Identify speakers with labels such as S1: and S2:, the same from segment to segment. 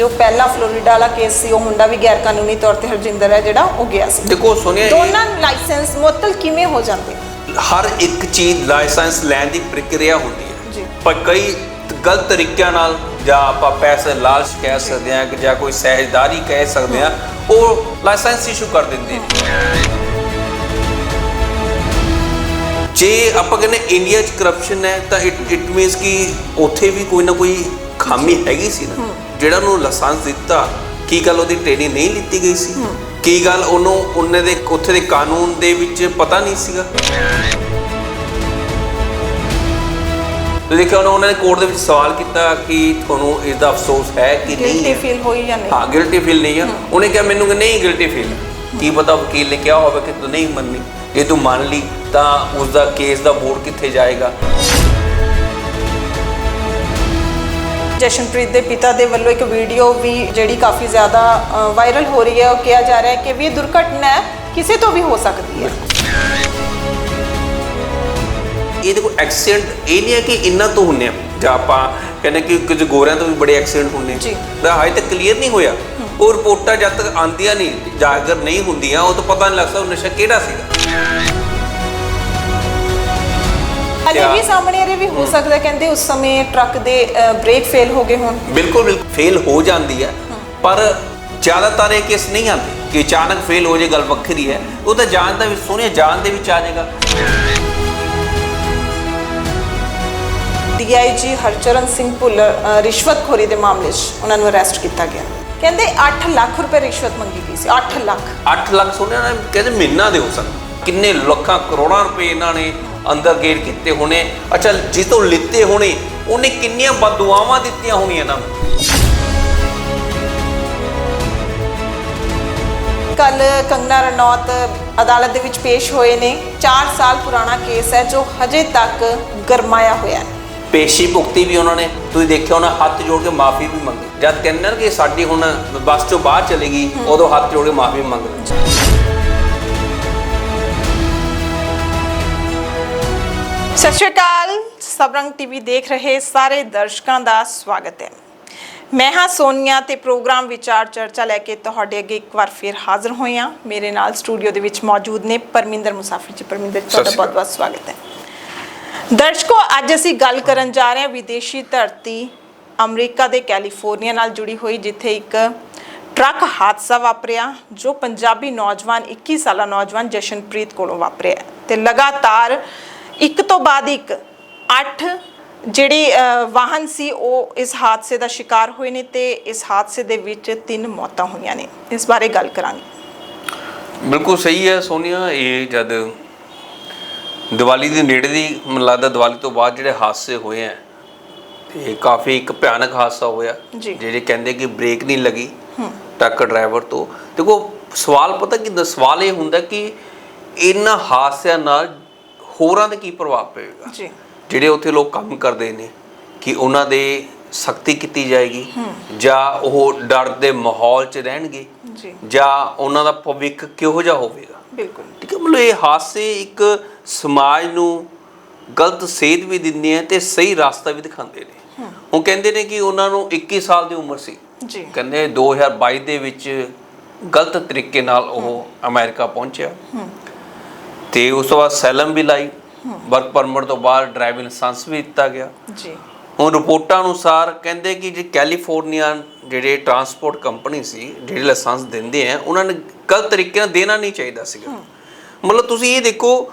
S1: ਜੋ ਪਹਿਲਾ ਫਲੋਰੀਡਾ ਵਾਲਾ ਕੇਸ ਸੀ ਉਹ ਮੁੰਡਾ ਵੀ ਗੈਰ ਕਾਨੂੰਨੀ ਤੌਰ ਤੇ ਹਰਜਿੰਦਰ ਹੈ ਜਿਹੜਾ ਉਹ ਗਿਆ ਸੀ।
S2: ਦੇਖੋ ਸੁਣਿਆ
S1: ਦੋਨਾਂ ਲਾਇਸੈਂਸ ਮੁਅੱਤਲ ਕਿਵੇਂ ਹੋ ਜਾਂਦੇ?
S2: ਹਰ ਇੱਕ ਚੀਜ਼ ਲਾਇਸੈਂਸ ਲੈਣ ਦੀ ਪ੍ਰਕਿਰਿਆ ਹੁੰਦੀ ਹੈ।
S1: ਜੀ।
S2: ਪਰ ਕਈ ਗਲਤ ਤਰੀਕਿਆਂ ਨਾਲ ਜਾਂ ਆਪਾਂ ਪੈਸੇ ਲਾਲਚ ਕਹਿ ਸਕਦੇ ਹਾਂ ਕਿ ਜਾਂ ਕੋਈ ਸਹਿਜਦਾਰੀ ਕਹਿ ਸਕਦੇ ਹਾਂ ਉਹ ਲਾਇਸੈਂਸ ਇਸ਼ੂ ਕਰ ਦਿੰਦੇ ਨੇ। ਜੇ ਆਪਾਂ ਕਹਿੰਦੇ ਇੰਡੀਆ 'ਚ ਕਰਪਸ਼ਨ ਹੈ ਤਾਂ ਇਟ ਇਟ ਮੀਨਸ ਕਿ ਉੱਥੇ ਵੀ ਕੋਈ ਨਾ ਕੋਈ ਖਾਮੀ ਹੈਗੀ ਸੀ ਨਾ। ਜਿਹੜਾ ਨੂੰ ਲਾਇਸੈਂਸ ਦਿੱਤਾ ਕੀ ਗੱਲ ਉਹਦੀ ਟ੍ਰੇਨਿੰਗ ਨਹੀਂ ਲਿੱਤੀ ਗਈ ਸੀ? ਕੀ ਗੱਲ ਉਹਨੂੰ ਉਹਨੇ ਦੇ ਉੱਥੇ ਦੇ ਕਾਨੂੰਨ ਦੇ ਵਿੱਚ ਪਤਾ ਨਹੀਂ ਸੀਗਾ? ਦੇਖਿਆ ਉਹਨਾਂ ਉਹਨਾਂ ਨੇ ਕੋਰਟ ਦੇ ਵਿੱਚ ਸਵਾਲ ਕੀਤਾ ਕਿ ਤੁਹਾਨੂੰ ਇਸ ਦਾ ਅਫਸੋਸ ਹੈ ਕਿ ਨਹੀਂ
S1: ਗਿਲਟੀ ਫੀਲ ਹੋਈ ਜਾਂ ਨਹੀਂ?
S2: ਹਾਂ ਗਿਲਟੀ ਫੀਲ ਨਹੀਂ ਆ। ਉਹਨੇ ਕਿਹਾ ਮੈਨੂੰ ਕਿ ਨਹੀਂ ਗਿਲਟੀ ਫੀਲ ਕੀ ਪਤਾ ਵਕੀਲ ਨੇ ਕਿਹਾ ਹੋਵੇ ਕਿ ਤੂੰ ਨਹੀਂ ਮੰਨਨੀ ਜੇ ਤੂੰ ਮੰਨ ਲਈ ਤਾਂ ਉਸ ਦਾ ਕੇਸ ਦਾ ਬੋਰਡ ਕਿੱਥੇ ਜਾਏਗਾ?
S1: ਜਸ਼ਨਪ੍ਰੀਤ ਦੇ ਪਿਤਾ ਦੇ ਵੱਲੋਂ ਇੱਕ ਵੀਡੀਓ ਵੀ ਜਿਹੜੀ ਕਾਫੀ ਜ਼ਿਆਦਾ ਵਾਇਰਲ ਹੋ ਰਹੀ ਹੈ ਉਹ ਕਿਹਾ ਜਾ ਰਿਹਾ ਹੈ ਕਿ ਵੀ ਇਹ ਦੁਰਘਟਨਾ ਕਿਸੇ ਤੋਂ ਵੀ ਹੋ ਸਕਦੀ ਹੈ।
S2: ਇਹ ਦੇਖੋ ਐਕਸੀਡੈਂਟ ਇਹ ਨਹੀਂ ਹੈ ਕਿ ਇੰਨਾ ਤੋਂ ਹੁੰਨੇ ਆ। ਜਾਂ ਆਪਾਂ ਕਹਿੰਦੇ ਕਿ ਕੁਝ ਗੋਰਿਆਂ ਤੋਂ ਵੀ ਬੜੇ ਐਕਸੀਡੈਂਟ ਹੁੰਨੇ
S1: ਜੀ।
S2: ਤਾਂ ਹਜੇ ਤੱਕ ਕਲੀਅਰ ਨਹੀਂ ਹੋਇਆ। ਉਹ ਰਿਪੋਰਟਾਂ ਜਦ ਤੱਕ ਆਉਂਦੀਆਂ ਨਹੀਂ ਜਾਗਰ ਨਹੀਂ ਹੁੰਦੀਆਂ ਉਹ ਤਾਂ ਪਤਾ ਨਹੀਂ ਲੱਗਦਾ ਉਹ ਨਸ਼ਾ ਕਿਹੜਾ ਸੀਗਾ।
S1: ਹਲੇ? ਵੀ ਸਾਹਮਣੇ ਇਹ ਵੀ ਹੋ ਸਕਦਾ ਹੈ, ਕਹਿੰਦੇ ਉਸ ਸਮੇਂ ਟਰੱਕ ਦੇ ਬ੍ਰੇਕ ਫੇਲ ਹੋ ਗਏ ਹੋਣ।
S2: ਬਿਲਕੁਲ ਬਿਲਕੁਲ ਫੇਲ ਹੋ ਜਾਂਦੀ ਹੈ। ਪਰ ਜ਼ਿਆਦਾਤਰ ਇਹ ਕੇਸ ਨਹੀਂ ਆਉਂਦੇ ਕਿ ਅਚਾਨਕ ਫੇਲ ਹੋ ਜੇ ਗੱਲ ਵੱਖਰੀ ਹੈ। ਉਹ ਤਾਂ ਜਾਣ ਦਾ ਵੀ ਸੋਹਣੇ ਜਾਣ ਦੇ ਵਿੱਚ ਆ ਜਾਏਗਾ
S1: ਡੀਆਈਜੀ ਹਰਚਰਨ ਸਿੰਘ ਭੁੱਲਰ ਰਿਸ਼ਵਤਖੋਰੀ ਦੇ ਮਾਮਲੇ 'ਚ ਉਹਨਾਂ ਨੂੰ ਅਰੈਸਟ ਕੀਤਾ ਗਿਆ। ਕਹਿੰਦੇ 8 ਲੱਖ ਰੁਪਏ ਰਿਸ਼ਵਤ ਮੰਗੀ ਗਈ ਸੀ 8 ਲੱਖ।
S2: 8 ਲੱਖ ਸੋਹਣੇ ਨੇ ਕਹਿੰਦੇ ਮਹੀਨਾ ਦਿਓ ਸਨ ਕਿੰਨੇ ਲੱਖਾਂ ਕਰੋੜਾਂ ਰੁਪਏ ਇਹਨਾਂ ਨੇ ਅੰਦਰ ਗੇਟ ਕੀਤੇ ਹੋਣੇ। ਅੱਛਾ ਜਿਸ ਤੋਂ ਲਿੱਤੇ ਹੋਣੇ ਉਹਨੇ ਕਿੰਨੀਆਂ ਬਦਦੁਆਵਾਂ ਦਿੱਤੀਆਂ ਹੋਣੀਆਂ ਨੂੰ?
S1: ਕੱਲ ਕੰਗਨਾ ਰਣੌਤ ਅਦਾਲਤ ਦੇ ਵਿੱਚ ਪੇਸ਼ ਹੋਏ ਨੇ। 4 ਸਾਲ ਪੁਰਾਣਾ ਕੇਸ ਹੈ ਜੋ ਹਜੇ ਤੱਕ ਗਰਮਾਇਆ ਹੋਇਆ ਹੈ।
S2: ਪੇਸ਼ੀ ਭੁਗਤੀ ਵੀ ਉਹਨਾਂ ਨੇ। ਤੁਸੀਂ ਦੇਖਿਆ ਉਹਨਾਂ ਹੱਥ ਜੋੜ ਕੇ ਮਾਫੀ ਵੀ ਮੰਗੀ। ਜਦ ਕਹਿੰਦੇ ਨੇ ਕਿ ਸਾਡੀ ਹੁਣ ਬੱਸ ਚੋਂ ਬਾਹਰ ਚਲੇਗੀ ਉਦੋਂ ਹੱਥ ਜੋੜ ਕੇ ਮਾਫੀ ਮੰਗ
S1: ਸਤਿ ਸ਼੍ਰੀ ਅਕਾਲ। ਸਬਰੰਗ ਟੀਵੀ ਦੇਖ ਰਹੇ ਸਾਰੇ ਦਰਸ਼ਕਾਂ ਦਾ ਸਵਾਗਤ ਹੈ। ਮੈਂ ਹਾਂ ਸੋਨੀਆ ਤੇ ਪ੍ਰੋਗਰਾਮ ਵਿਚਾਰ ਚਰਚਾ ਲੈ ਕੇ ਤੁਹਾਡੇ ਅੱਗੇ ਇੱਕ ਵਾਰ ਫਿਰ ਹਾਜ਼ਰ ਹੋਈ ਹਾਂ। ਮੇਰੇ ਨਾਲ ਸਟੂਡੀਓ ਦੇ ਵਿੱਚ ਮੌਜੂਦ ਨੇ ਪਰਮਿੰਦਰ ਮੁਸਾਫਿਰ ਜੀ। ਪਰਮਿੰਦਰ ਜੀ, ਤੁਹਾਡਾ। ਬਹੁਤ-ਬਹੁਤ ਸਵਾਗਤ ਹੈ। ਦਰਸ਼ਕੋ ਅੱਜ ਅਸੀਂ ਗੱਲ ਕਰਨ ਜਾ ਰਹੇ ਹਾਂ ਵਿਦੇਸ਼ੀ ਧਰਤੀ ਅਮਰੀਕਾ ਦੇ ਕੈਲੀਫੋਰਨੀਆ ਨਾਲ ਜੁੜੀ ਹੋਈ ਜਿੱਥੇ ਇੱਕ ਟਰੱਕ ਹਾਦਸਾ ਵਾਪਰਿਆ ਜੋ ਪੰਜਾਬੀ ਨੌਜਵਾਨ 21 ਸਾਲਾ ਨੌਜਵਾਨ ਜਸ਼ਨਪ੍ਰੀਤ ਕੋਲੋਂ ਵਾਪਰਿਆ ਤੇ ਲਗਾਤਾਰ ਇੱਕ ਤੋਂ ਬਾਅਦ ਇੱਕ 8 ਜਿਹੜੀ ਵਾਹਨ ਸੀ ਉਹ ਇਸ ਹਾਦਸੇ ਦਾ ਸ਼ਿਕਾਰ ਹੋਏ ਨੇ ਤੇ ਇਸ ਹਾਦਸੇ ਦੇ ਵਿੱਚ ਤਿੰਨ ਮੌਤਾਂ ਹੋਈਆਂ ਨੇ। ਇਸ ਬਾਰੇ ਗੱਲ ਕਰਾਂਗੇ।
S2: ਬਿਲਕੁਲ ਸਹੀ ਹੈ ਸੋਨੀਆ ਇਹ ਜਦ ਦੀਵਾਲੀ ਦੇ ਨੇੜੇ ਦੀ ਮੈਨੂੰ ਲੱਗਦਾ ਦੀਵਾਲੀ ਤੋਂ ਬਾਅਦ ਜਿਹੜੇ ਹਾਦਸੇ ਹੋਏ ਆ ਤੇ ਕਾਫੀ ਇੱਕ ਭਿਆਨਕ ਹਾਦਸਾ ਹੋਇਆ। ਜਿਹੜੇ ਕਹਿੰਦੇ ਕਿ ਬ੍ਰੇਕ ਨਹੀਂ ਲੱਗੀ ਟਰੱਕ ਡਰਾਈਵਰ ਤੋਂ। ਦੇਖੋ ਸਵਾਲ ਪਤਾ ਕਿ ਸਵਾਲ ਇਹ ਹੁੰਦਾ ਕਿ ਇਹਨਾਂ ਹਾਦਸਿਆਂ ਨਾਲ ਹੋਰਾਂ ਤੇ ਕੀ ਪ੍ਰਭਾਵ ਪਵੇਗਾ?
S1: ਜੀ।
S2: ਜਿਹੜੇ ਉੱਥੇ ਲੋਕ ਕੰਮ ਕਰਦੇ ਨੇ ਕਿ ਉਹਨਾਂ ਦੇ ਸਖਤੀ ਕੀਤੀ ਜਾਏਗੀ ਜਾਂ ਉਹ ਡਰ ਦੇ ਮਾਹੌਲ 'ਚ ਰਹਿਣਗੇ
S1: ਜੀ।
S2: ਜਾਂ ਉਹਨਾਂ ਦਾ ਭਵਿੱਖ ਕਿਹੋ ਜਿਹਾ ਹੋਵੇਗਾ?
S1: ਬਿਲਕੁਲ।
S2: ਠੀਕ ਹੈ ਮਤਲਬ ਇਹ ਹਾਦਸੇ ਇੱਕ ਸਮਾਜ ਨੂੰ ਗਲਤ ਸੇਧ ਵੀ ਦਿੰਦੇ ਆ ਤੇ ਸਹੀ ਰਸਤਾ ਵੀ ਦਿਖਾਉਂਦੇ ਨੇ। ਉਹ ਕਹਿੰਦੇ ਨੇ ਕਿ ਉਹਨਾਂ ਨੂੰ 21 ਸਾਲ ਦੀ ਉਮਰ ਸੀ।
S1: ਜੀ।
S2: ਕਹਿੰਦੇ 2022 ਦੇ ਵਿੱਚ ਗਲਤ ਤਰੀਕੇ ਨਾਲ ਉਹ ਅਮਰੀਕਾ ਪਹੁੰਚਿਆ। ਤੇ ਉਸ ਤੋਂ ਬਾਅਦ ਸੈਲਮ ਵੀ ਲਾਈ। ਵਰਕ ਪਰਮਿਟ ਤੋਂ ਬਾਅਦ ਡਰਾਈਵਿੰਗ ਲਾਇਸੈਂਸ ਵੀ ਦਿੱਤਾ ਗਿਆ।
S1: ਜੀ।
S2: ਹੁਣ ਰਿਪੋਰਟਾਂ ਅਨੁਸਾਰ ਕਹਿੰਦੇ ਕਿ ਜੇ ਕੈਲੀਫੋਰਨੀਆ ਜਿਹੜੇ ਟਰਾਂਸਪੋਰਟ ਕੰਪਨੀ ਸੀ ਜਿਹੜੇ ਲਾਇਸੈਂਸ ਦਿੰਦੇ ਆ ਉਹਨਾਂ ਨੇ ਗਲਤ ਤਰੀਕੇ ਨਾਲ ਦੇਣਾ ਨਹੀਂ ਚਾਹੀਦਾ ਸੀਗਾ। ਮਤਲਬ ਤੁਸੀਂ ਇਹ ਦੇਖੋ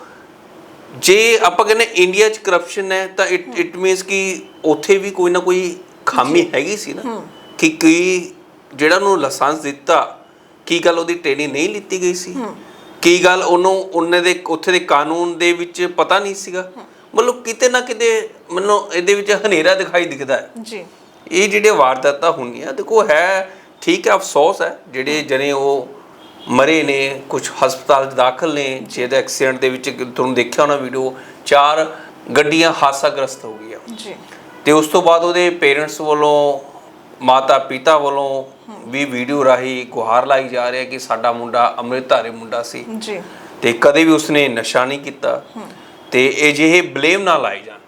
S2: ਜੇ ਆਪਾਂ ਕਹਿੰਦੇ ਇੰਡੀਆ 'ਚ ਕਰਪਸ਼ਨ ਹੈ ਤਾਂ ਇਟ ਇਟ ਮੀਨਸ ਕਿ ਉੱਥੇ ਵੀ ਕੋਈ ਨਾ ਕੋਈ ਖਾਮੀ ਹੈਗੀ ਸੀ ਨਾ। ਕਿ ਕੋਈ ਜਿਹੜਾ ਨੂੰ ਲਾਇਸੈਂਸ ਦਿੱਤਾ ਕੀ ਗੱਲ ਉਹਦੀ ਟ੍ਰੇਨਿੰਗ ਨਹੀਂ ਲਿੱਤੀ ਗਈ ਸੀ? ਕੀ ਗੱਲ ਉਹਨੂੰ ਉਹਨੇ ਦੇ ਉੱਥੇ ਦੇ ਕਾਨੂੰਨ ਦੇ ਵਿੱਚ ਪਤਾ ਨਹੀਂ ਸੀਗਾ? ਮਤਲਬ ਕਿਤੇ ਨਾ ਕਿਤੇ ਮੈਨੂੰ ਇਹਦੇ ਵਿੱਚ ਹਨੇਰਾ ਦਿਖਾਈ ਦਿਖਦਾ ਹੈ।
S1: ਜੀ।
S2: ਇਹ ਜਿਹੜੇ ਵਾਰਦਾਤਾਂ ਹੁੰਦੀਆਂ ਦੇਖੋ ਹੈ ਠੀਕ ਹੈ ਅਫਸੋਸ ਹੈ ਜਿਹੜੇ ਜਣੇ ਉਹ ਮਰੇ ਨੇ ਕੁਝ ਹਸਪਤਾਲ 'ਚ ਦਾਖਲ ਨੇ ਜਿਹਦੇ ਐਕਸੀਡੈਂਟ ਦੇ ਵਿੱਚ ਤੁਹਾਨੂੰ ਦੇਖਿਆ ਹੋਣਾ ਵੀਡੀਓ ਚਾਰ ਗੱਡੀਆਂ ਹਾਦਸਾਗ੍ਰਸਤ ਹੋ ਗਈਆਂ।
S1: ਜੀ।
S2: ਤੇ ਉਸ ਤੋਂ ਬਾਅਦ ਉਹਦੇ ਪੇਰੈਂਟਸ ਵੱਲੋਂ ਮਾਤਾ ਪਿਤਾ ਵੱਲੋਂ ਵੀ ਵੀਡੀਓ ਰਾਹੀਂ ਗੁਹਾਰ ਲਾਈ ਜਾ ਰਿਹਾ ਕਿ ਸਾਡਾ ਮੁੰਡਾ ਅੰਮ੍ਰਿਤਧਾਰੀ ਮੁੰਡਾ ਸੀ।
S1: ਜੀ।
S2: ਤੇ ਕਦੇ ਵੀ ਉਸਨੇ ਨਸ਼ਾ ਨਹੀਂ ਕੀਤਾ। ਤੇ ਇਹ ਜਿਹੇ ਬਲੇਮ ਨਾ ਲਾਏ ਜਾਣ।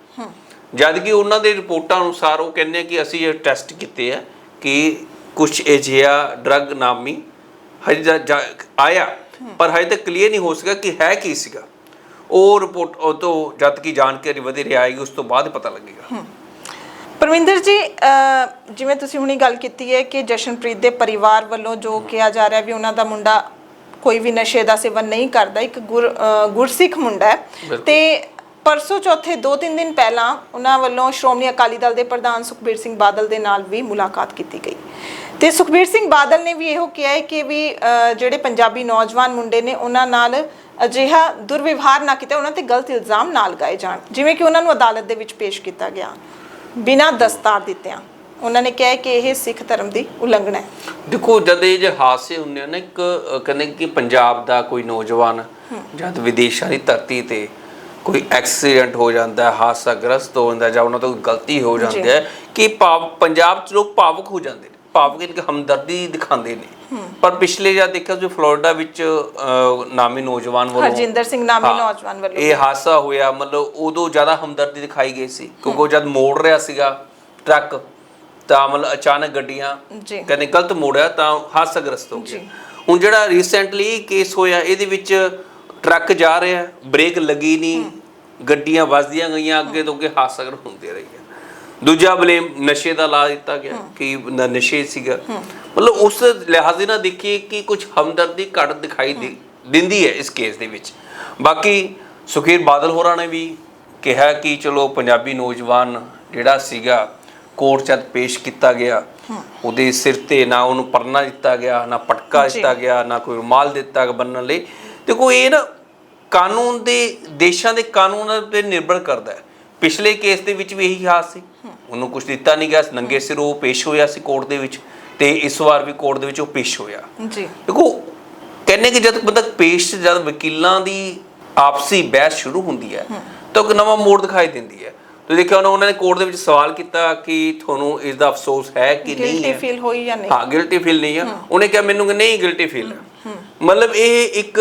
S2: ਜਦ ਕਿ ਉਹਨਾਂ ਦੇ ਰਿਪੋਰਟਾਂ ਅਨੁਸਾਰ ਉਹ ਕਹਿੰਦੇ ਆ ਕਿ ਅਸੀਂ ਇਹ ਟੈਸਟ ਕੀਤੇ ਆ ਕਿ ਕੁਝ ਅਜਿਹਾ ਡਰਗ ਨਾਮੀ ਹਜੇ ਆਇਆ ਪਰ ਹਜੇ ਤੱਕ ਕਲੀਅਰ ਨਹੀਂ ਹੋ ਸਕਿਆ ਕਿ ਹੈ ਕੀ ਸੀਗਾ। ਉਹ ਰਿਪੋਰਟ ਉਹ ਤੋਂ ਜਦ ਕੀ ਜਾਣਕਾਰੀ ਵਧੇਰੇ ਆਏਗੀ ਉਸ ਤੋਂ ਬਾਅਦ ਪਤਾ ਲੱਗੇਗਾ।
S1: ਪਰਵਿੰਦਰ ਜੀ ਜਿਵੇਂ ਤੁਸੀਂ ਹੁਣੀ ਗੱਲ ਕੀਤੀ ਹੈ ਕਿ ਜਸ਼ਨਪ੍ਰੀਤ ਦੇ ਪਰਿਵਾਰ ਵੱਲੋਂ ਜੋ ਕਿਹਾ ਜਾ ਰਿਹਾ ਵੀ ਉਹਨਾਂ ਦਾ ਮੁੰਡਾ ਕੋਈ ਵੀ ਨਸ਼ੇ ਦਾ ਸੇਵਨ ਨਹੀਂ ਕਰਦਾ ਇੱਕ ਗੁਰਸਿੱਖ ਮੁੰਡਾ ਹੈ। ਤੇ ਪਰਸੋਂ ਚੌਥੇ 2-3 ਦਿਨ ਪਹਿਲਾਂ ਉਹਨਾਂ ਵੱਲੋਂ ਸ਼੍ਰੋਮਣੀ ਅਕਾਲੀ ਦਲ ਦੇ ਪ੍ਰਧਾਨ ਸੁਖਬੀਰ ਸਿੰਘ ਬਾਦਲ ਦੇ ਨਾਲ ਵੀ ਮੁਲਾਕਾਤ ਕੀਤੀ ਗਈ। ਤੇ ਸੁਖਬੀਰ ਸਿੰਘ ਬਾਦਲ ਨੇ ਵੀ ਇਹੋ ਕਿਹਾ ਹੈ ਕਿ ਵੀ ਜਿਹੜੇ ਪੰਜਾਬੀ ਨੌਜਵਾਨ ਮੁੰਡੇ ਨੇ ਉਹਨਾਂ ਨਾਲ ਅਜਿਹਾ ਦੁਰਵਿਵਹਾਰ ਨਾ ਕੀਤਾ ਉਹਨਾਂ ਤੇ ਗਲਤ ਇਲਜ਼ਾਮ ਨਾ ਲਗਾਏ ਜਾਣ ਜਿਵੇਂ ਕਿ ਉਹਨਾਂ ਨੂੰ ਅਦਾਲਤ ਦੇ ਵਿੱਚ ਪੇਸ਼ ਕੀਤਾ ਗਿਆ। ਬਿਨਾਂ ਦਸਤਾਰ ਦਿੱਤਿਆਂ। ਉਹਨਾਂ ਨੇ ਕਿਹਾ ਕਿ ਇਹ ਸਿੱਖ ਧਰਮ ਦੀ ਉਲੰਘਣਾ ਹੈ।
S2: ਦੇਖੋ ਜਦ ਇਹ ਜੇ ਹਾਦਸੇ ਹੁੰਦੇ ਨਾ ਇੱਕ ਕਹਿੰਦੇ ਕਿ ਪੰਜਾਬ ਦਾ ਕੋਈ ਨੌਜਵਾਨ ਜਦ ਵਿਦੇਸ਼ਾਂ ਦੀ ਧਰਤੀ ਤੇ ਕੋਈ ਐਕਸੀਡੈਂਟ ਹੋ ਜਾਂਦਾ ਹੈ ਹਾਦਸਾਗ੍ਰਸਤ ਹੋ ਜਾਂਦਾ ਜਾਂ ਉਹਨਾਂ ਤੋਂ ਗਲਤੀ ਹੋ ਜਾਂਦੀ। ਹੈ ਕਿ ਪੰਜਾਬ 'ਚ ਲੋਕ ਭਾਵੁਕ ਹੋ ਜਾਂਦੇ ਨੇ। ਭਾਵੁਕ ਇੱਕ ਹਮਦਰਦੀ ਦਿਖਾਉਂਦੇ ਨੇ। ਪਰ ਪਿਛਲੇ ਜਾਂ ਦੇਖਿਆ ਜੋ ਫਲੋਰੀਡਾ ਵਿੱਚ ਨਾਮੀ ਨੌਜਵਾਨ ਵੱਲੋਂ
S1: ਹਰਜਿੰਦਰ ਸਿੰਘ ਨਾਮੀ ਨੌਜਵਾਨ ਵੱਲੋਂ।
S2: ਇਹ ਹਾਦਸਾ ਹੋਇਆ ਮਤਲਬ ਉਦੋਂ ਜ਼ਿਆਦਾ ਹਮਦਰਦੀ ਦਿਖਾਈ ਗਈ ਸੀ ਕਿਉਂਕਿ ਉਹ ਜਦ ਮੋੜ ਰਿਹਾ ਸੀਗਾ ਟਰੱਕ ਤਾਂ ਮਤਲਬ ਅਚਾਨਕ ਗੱਡੀਆਂ ਕਹਿੰਦੇ ਗਲਤ ਮੋੜਿਆ ਤਾਂ ਹਾਦਸਾਗ੍ਰਸਤ ਹੋ ਗਿਆ। ਹੁਣ ਜਿਹੜਾ ਰੀਸੈਂਟਲੀ ਕੇਸ ਹੋਇਆ ਇਹਦੇ ਵਿੱਚ ਟਰੱਕ ਜਾ ਰਿਹਾ ਬ੍ਰੇਕ ਲੱਗੀ ਨਹੀਂ ਗੱਡੀਆਂ ਵੱਜਦੀਆਂ ਗਈਆਂ ਅੱਗੇ ਤੋਂ ਅੱਗੇ ਹਾਦਸਾਗ੍ਰਸਤ ਹੁੰਦੇ ਰਹੀਆਂ ਦੂਜਾ ਬਲੇਮ ਨਸ਼ੇ ਦਾ ਲਾ ਦਿੱਤਾ ਗਿਆ ਕਿ ਨ- ਨਸ਼ੇ ਸੀਗਾ। ਮਤਲਬ ਉਸ ਲਿਹਾਜ਼ੇ ਨਾਲ ਦੇਖੀਏ ਕਿ ਕੁਝ ਹਮਦਰਦੀ ਘੱਟ ਦਿਖਾਈ ਦਿੰਦੀ ਹੈ ਇਸ ਕੇਸ ਦੇ ਵਿੱਚ। ਬਾਕੀ ਸੁਖੀਰ ਬਾਦਲ ਹੋਰਾਂ ਨੇ ਵੀ ਕਿਹਾ ਕਿ ਚਲੋ ਪੰਜਾਬੀ ਨੌਜਵਾਨ ਜਿਹੜਾ ਸੀਗਾ ਕੋਰਟ 'ਚ ਪੇਸ਼ ਕੀਤਾ ਗਿਆ। ਉਹਦੇ ਸਿਰ ਤੇ ਨਾ ਉਹਨੂੰ ਪਰਨਾ ਦਿੱਤਾ ਗਿਆ ਨਾ ਪਟਕਾ। ਦਿੱਤਾ ਗਿਆ ਨਾ ਕੋਈ ਰੁਮਾਲ ਦਿੱਤਾ ਬੰਨਣ ਲਈ। ਦੇਖੋ ਇਹ ਨਾ ਕਾਨੂੰਨ ਦੇ ਦੇਸ਼ਾਂ ਦੇ ਕਾਨੂੰਨਾਂ ਤੇ ਨਿਰਭਰ ਕਰਦਾ ਹੈ। ਪਿਛਲੇ ਕੇਸ ਦੇ ਵਿੱਚ ਵੀ ਇਹੀ ਹਾਲ ਸੀ। ਉਹਨੂੰ ਕੁਝ ਦਿੱਤਾ ਨਹੀਂ ਗਿਆ ਨੰਗੇ ਸਿਰ ਉਹ ਪੇਸ਼ ਹੋਇਆ ਸੀ ਕੋਰਟ ਦੇ ਵਿੱਚ ਤੇ ਇਸ ਵਾਰ ਵੀ ਕੋਰਟ ਦੇ ਵਿੱਚ ਉਹ ਪੇਸ਼ ਹੋਇਆ।
S1: ਜੀ।
S2: ਦੇਖੋ ਕਹਿੰਦੇ ਕਿ ਜਦ ਬੰਦਾ ਪੇਸ਼ ਜਦ ਵਕੀਲਾਂ ਦੀ ਆਪਸੀ ਬਹਿਸ ਸ਼ੁਰੂ ਹੁੰਦੀ ਹੈ ਤਾਂ ਇੱਕ ਨਵਾਂ ਮੋੜ ਦਿਖਾਈ ਦਿੰਦੀ ਹੈ। ਤੁਸੀਂ ਦੇਖਿਆ ਉਹਨਾਂ ਨੇ ਕੋਰਟ ਦੇ ਵਿੱਚ ਸਵਾਲ ਕੀਤਾ ਕਿ ਤੁਹਾਨੂੰ ਇਸ ਦਾ ਅਫਸੋਸ ਹੈ ਕਿ ਨਹੀਂ
S1: ਗਿਲਟੀ ਫੀਲ ਹੋਈ ਜਾਂ ਨਹੀਂ?
S2: ਹਾਂ ਗਿਲਟੀ ਫੀਲ ਨਹੀਂ ਆ। ਉਹਨੇ ਕਿਹਾ ਮੈਨੂੰ ਕਿ ਨਹੀਂ ਗਿਲਟੀ ਫੀਲ ਹੈ। ਮਤਲਬ ਇਹ ਇੱਕ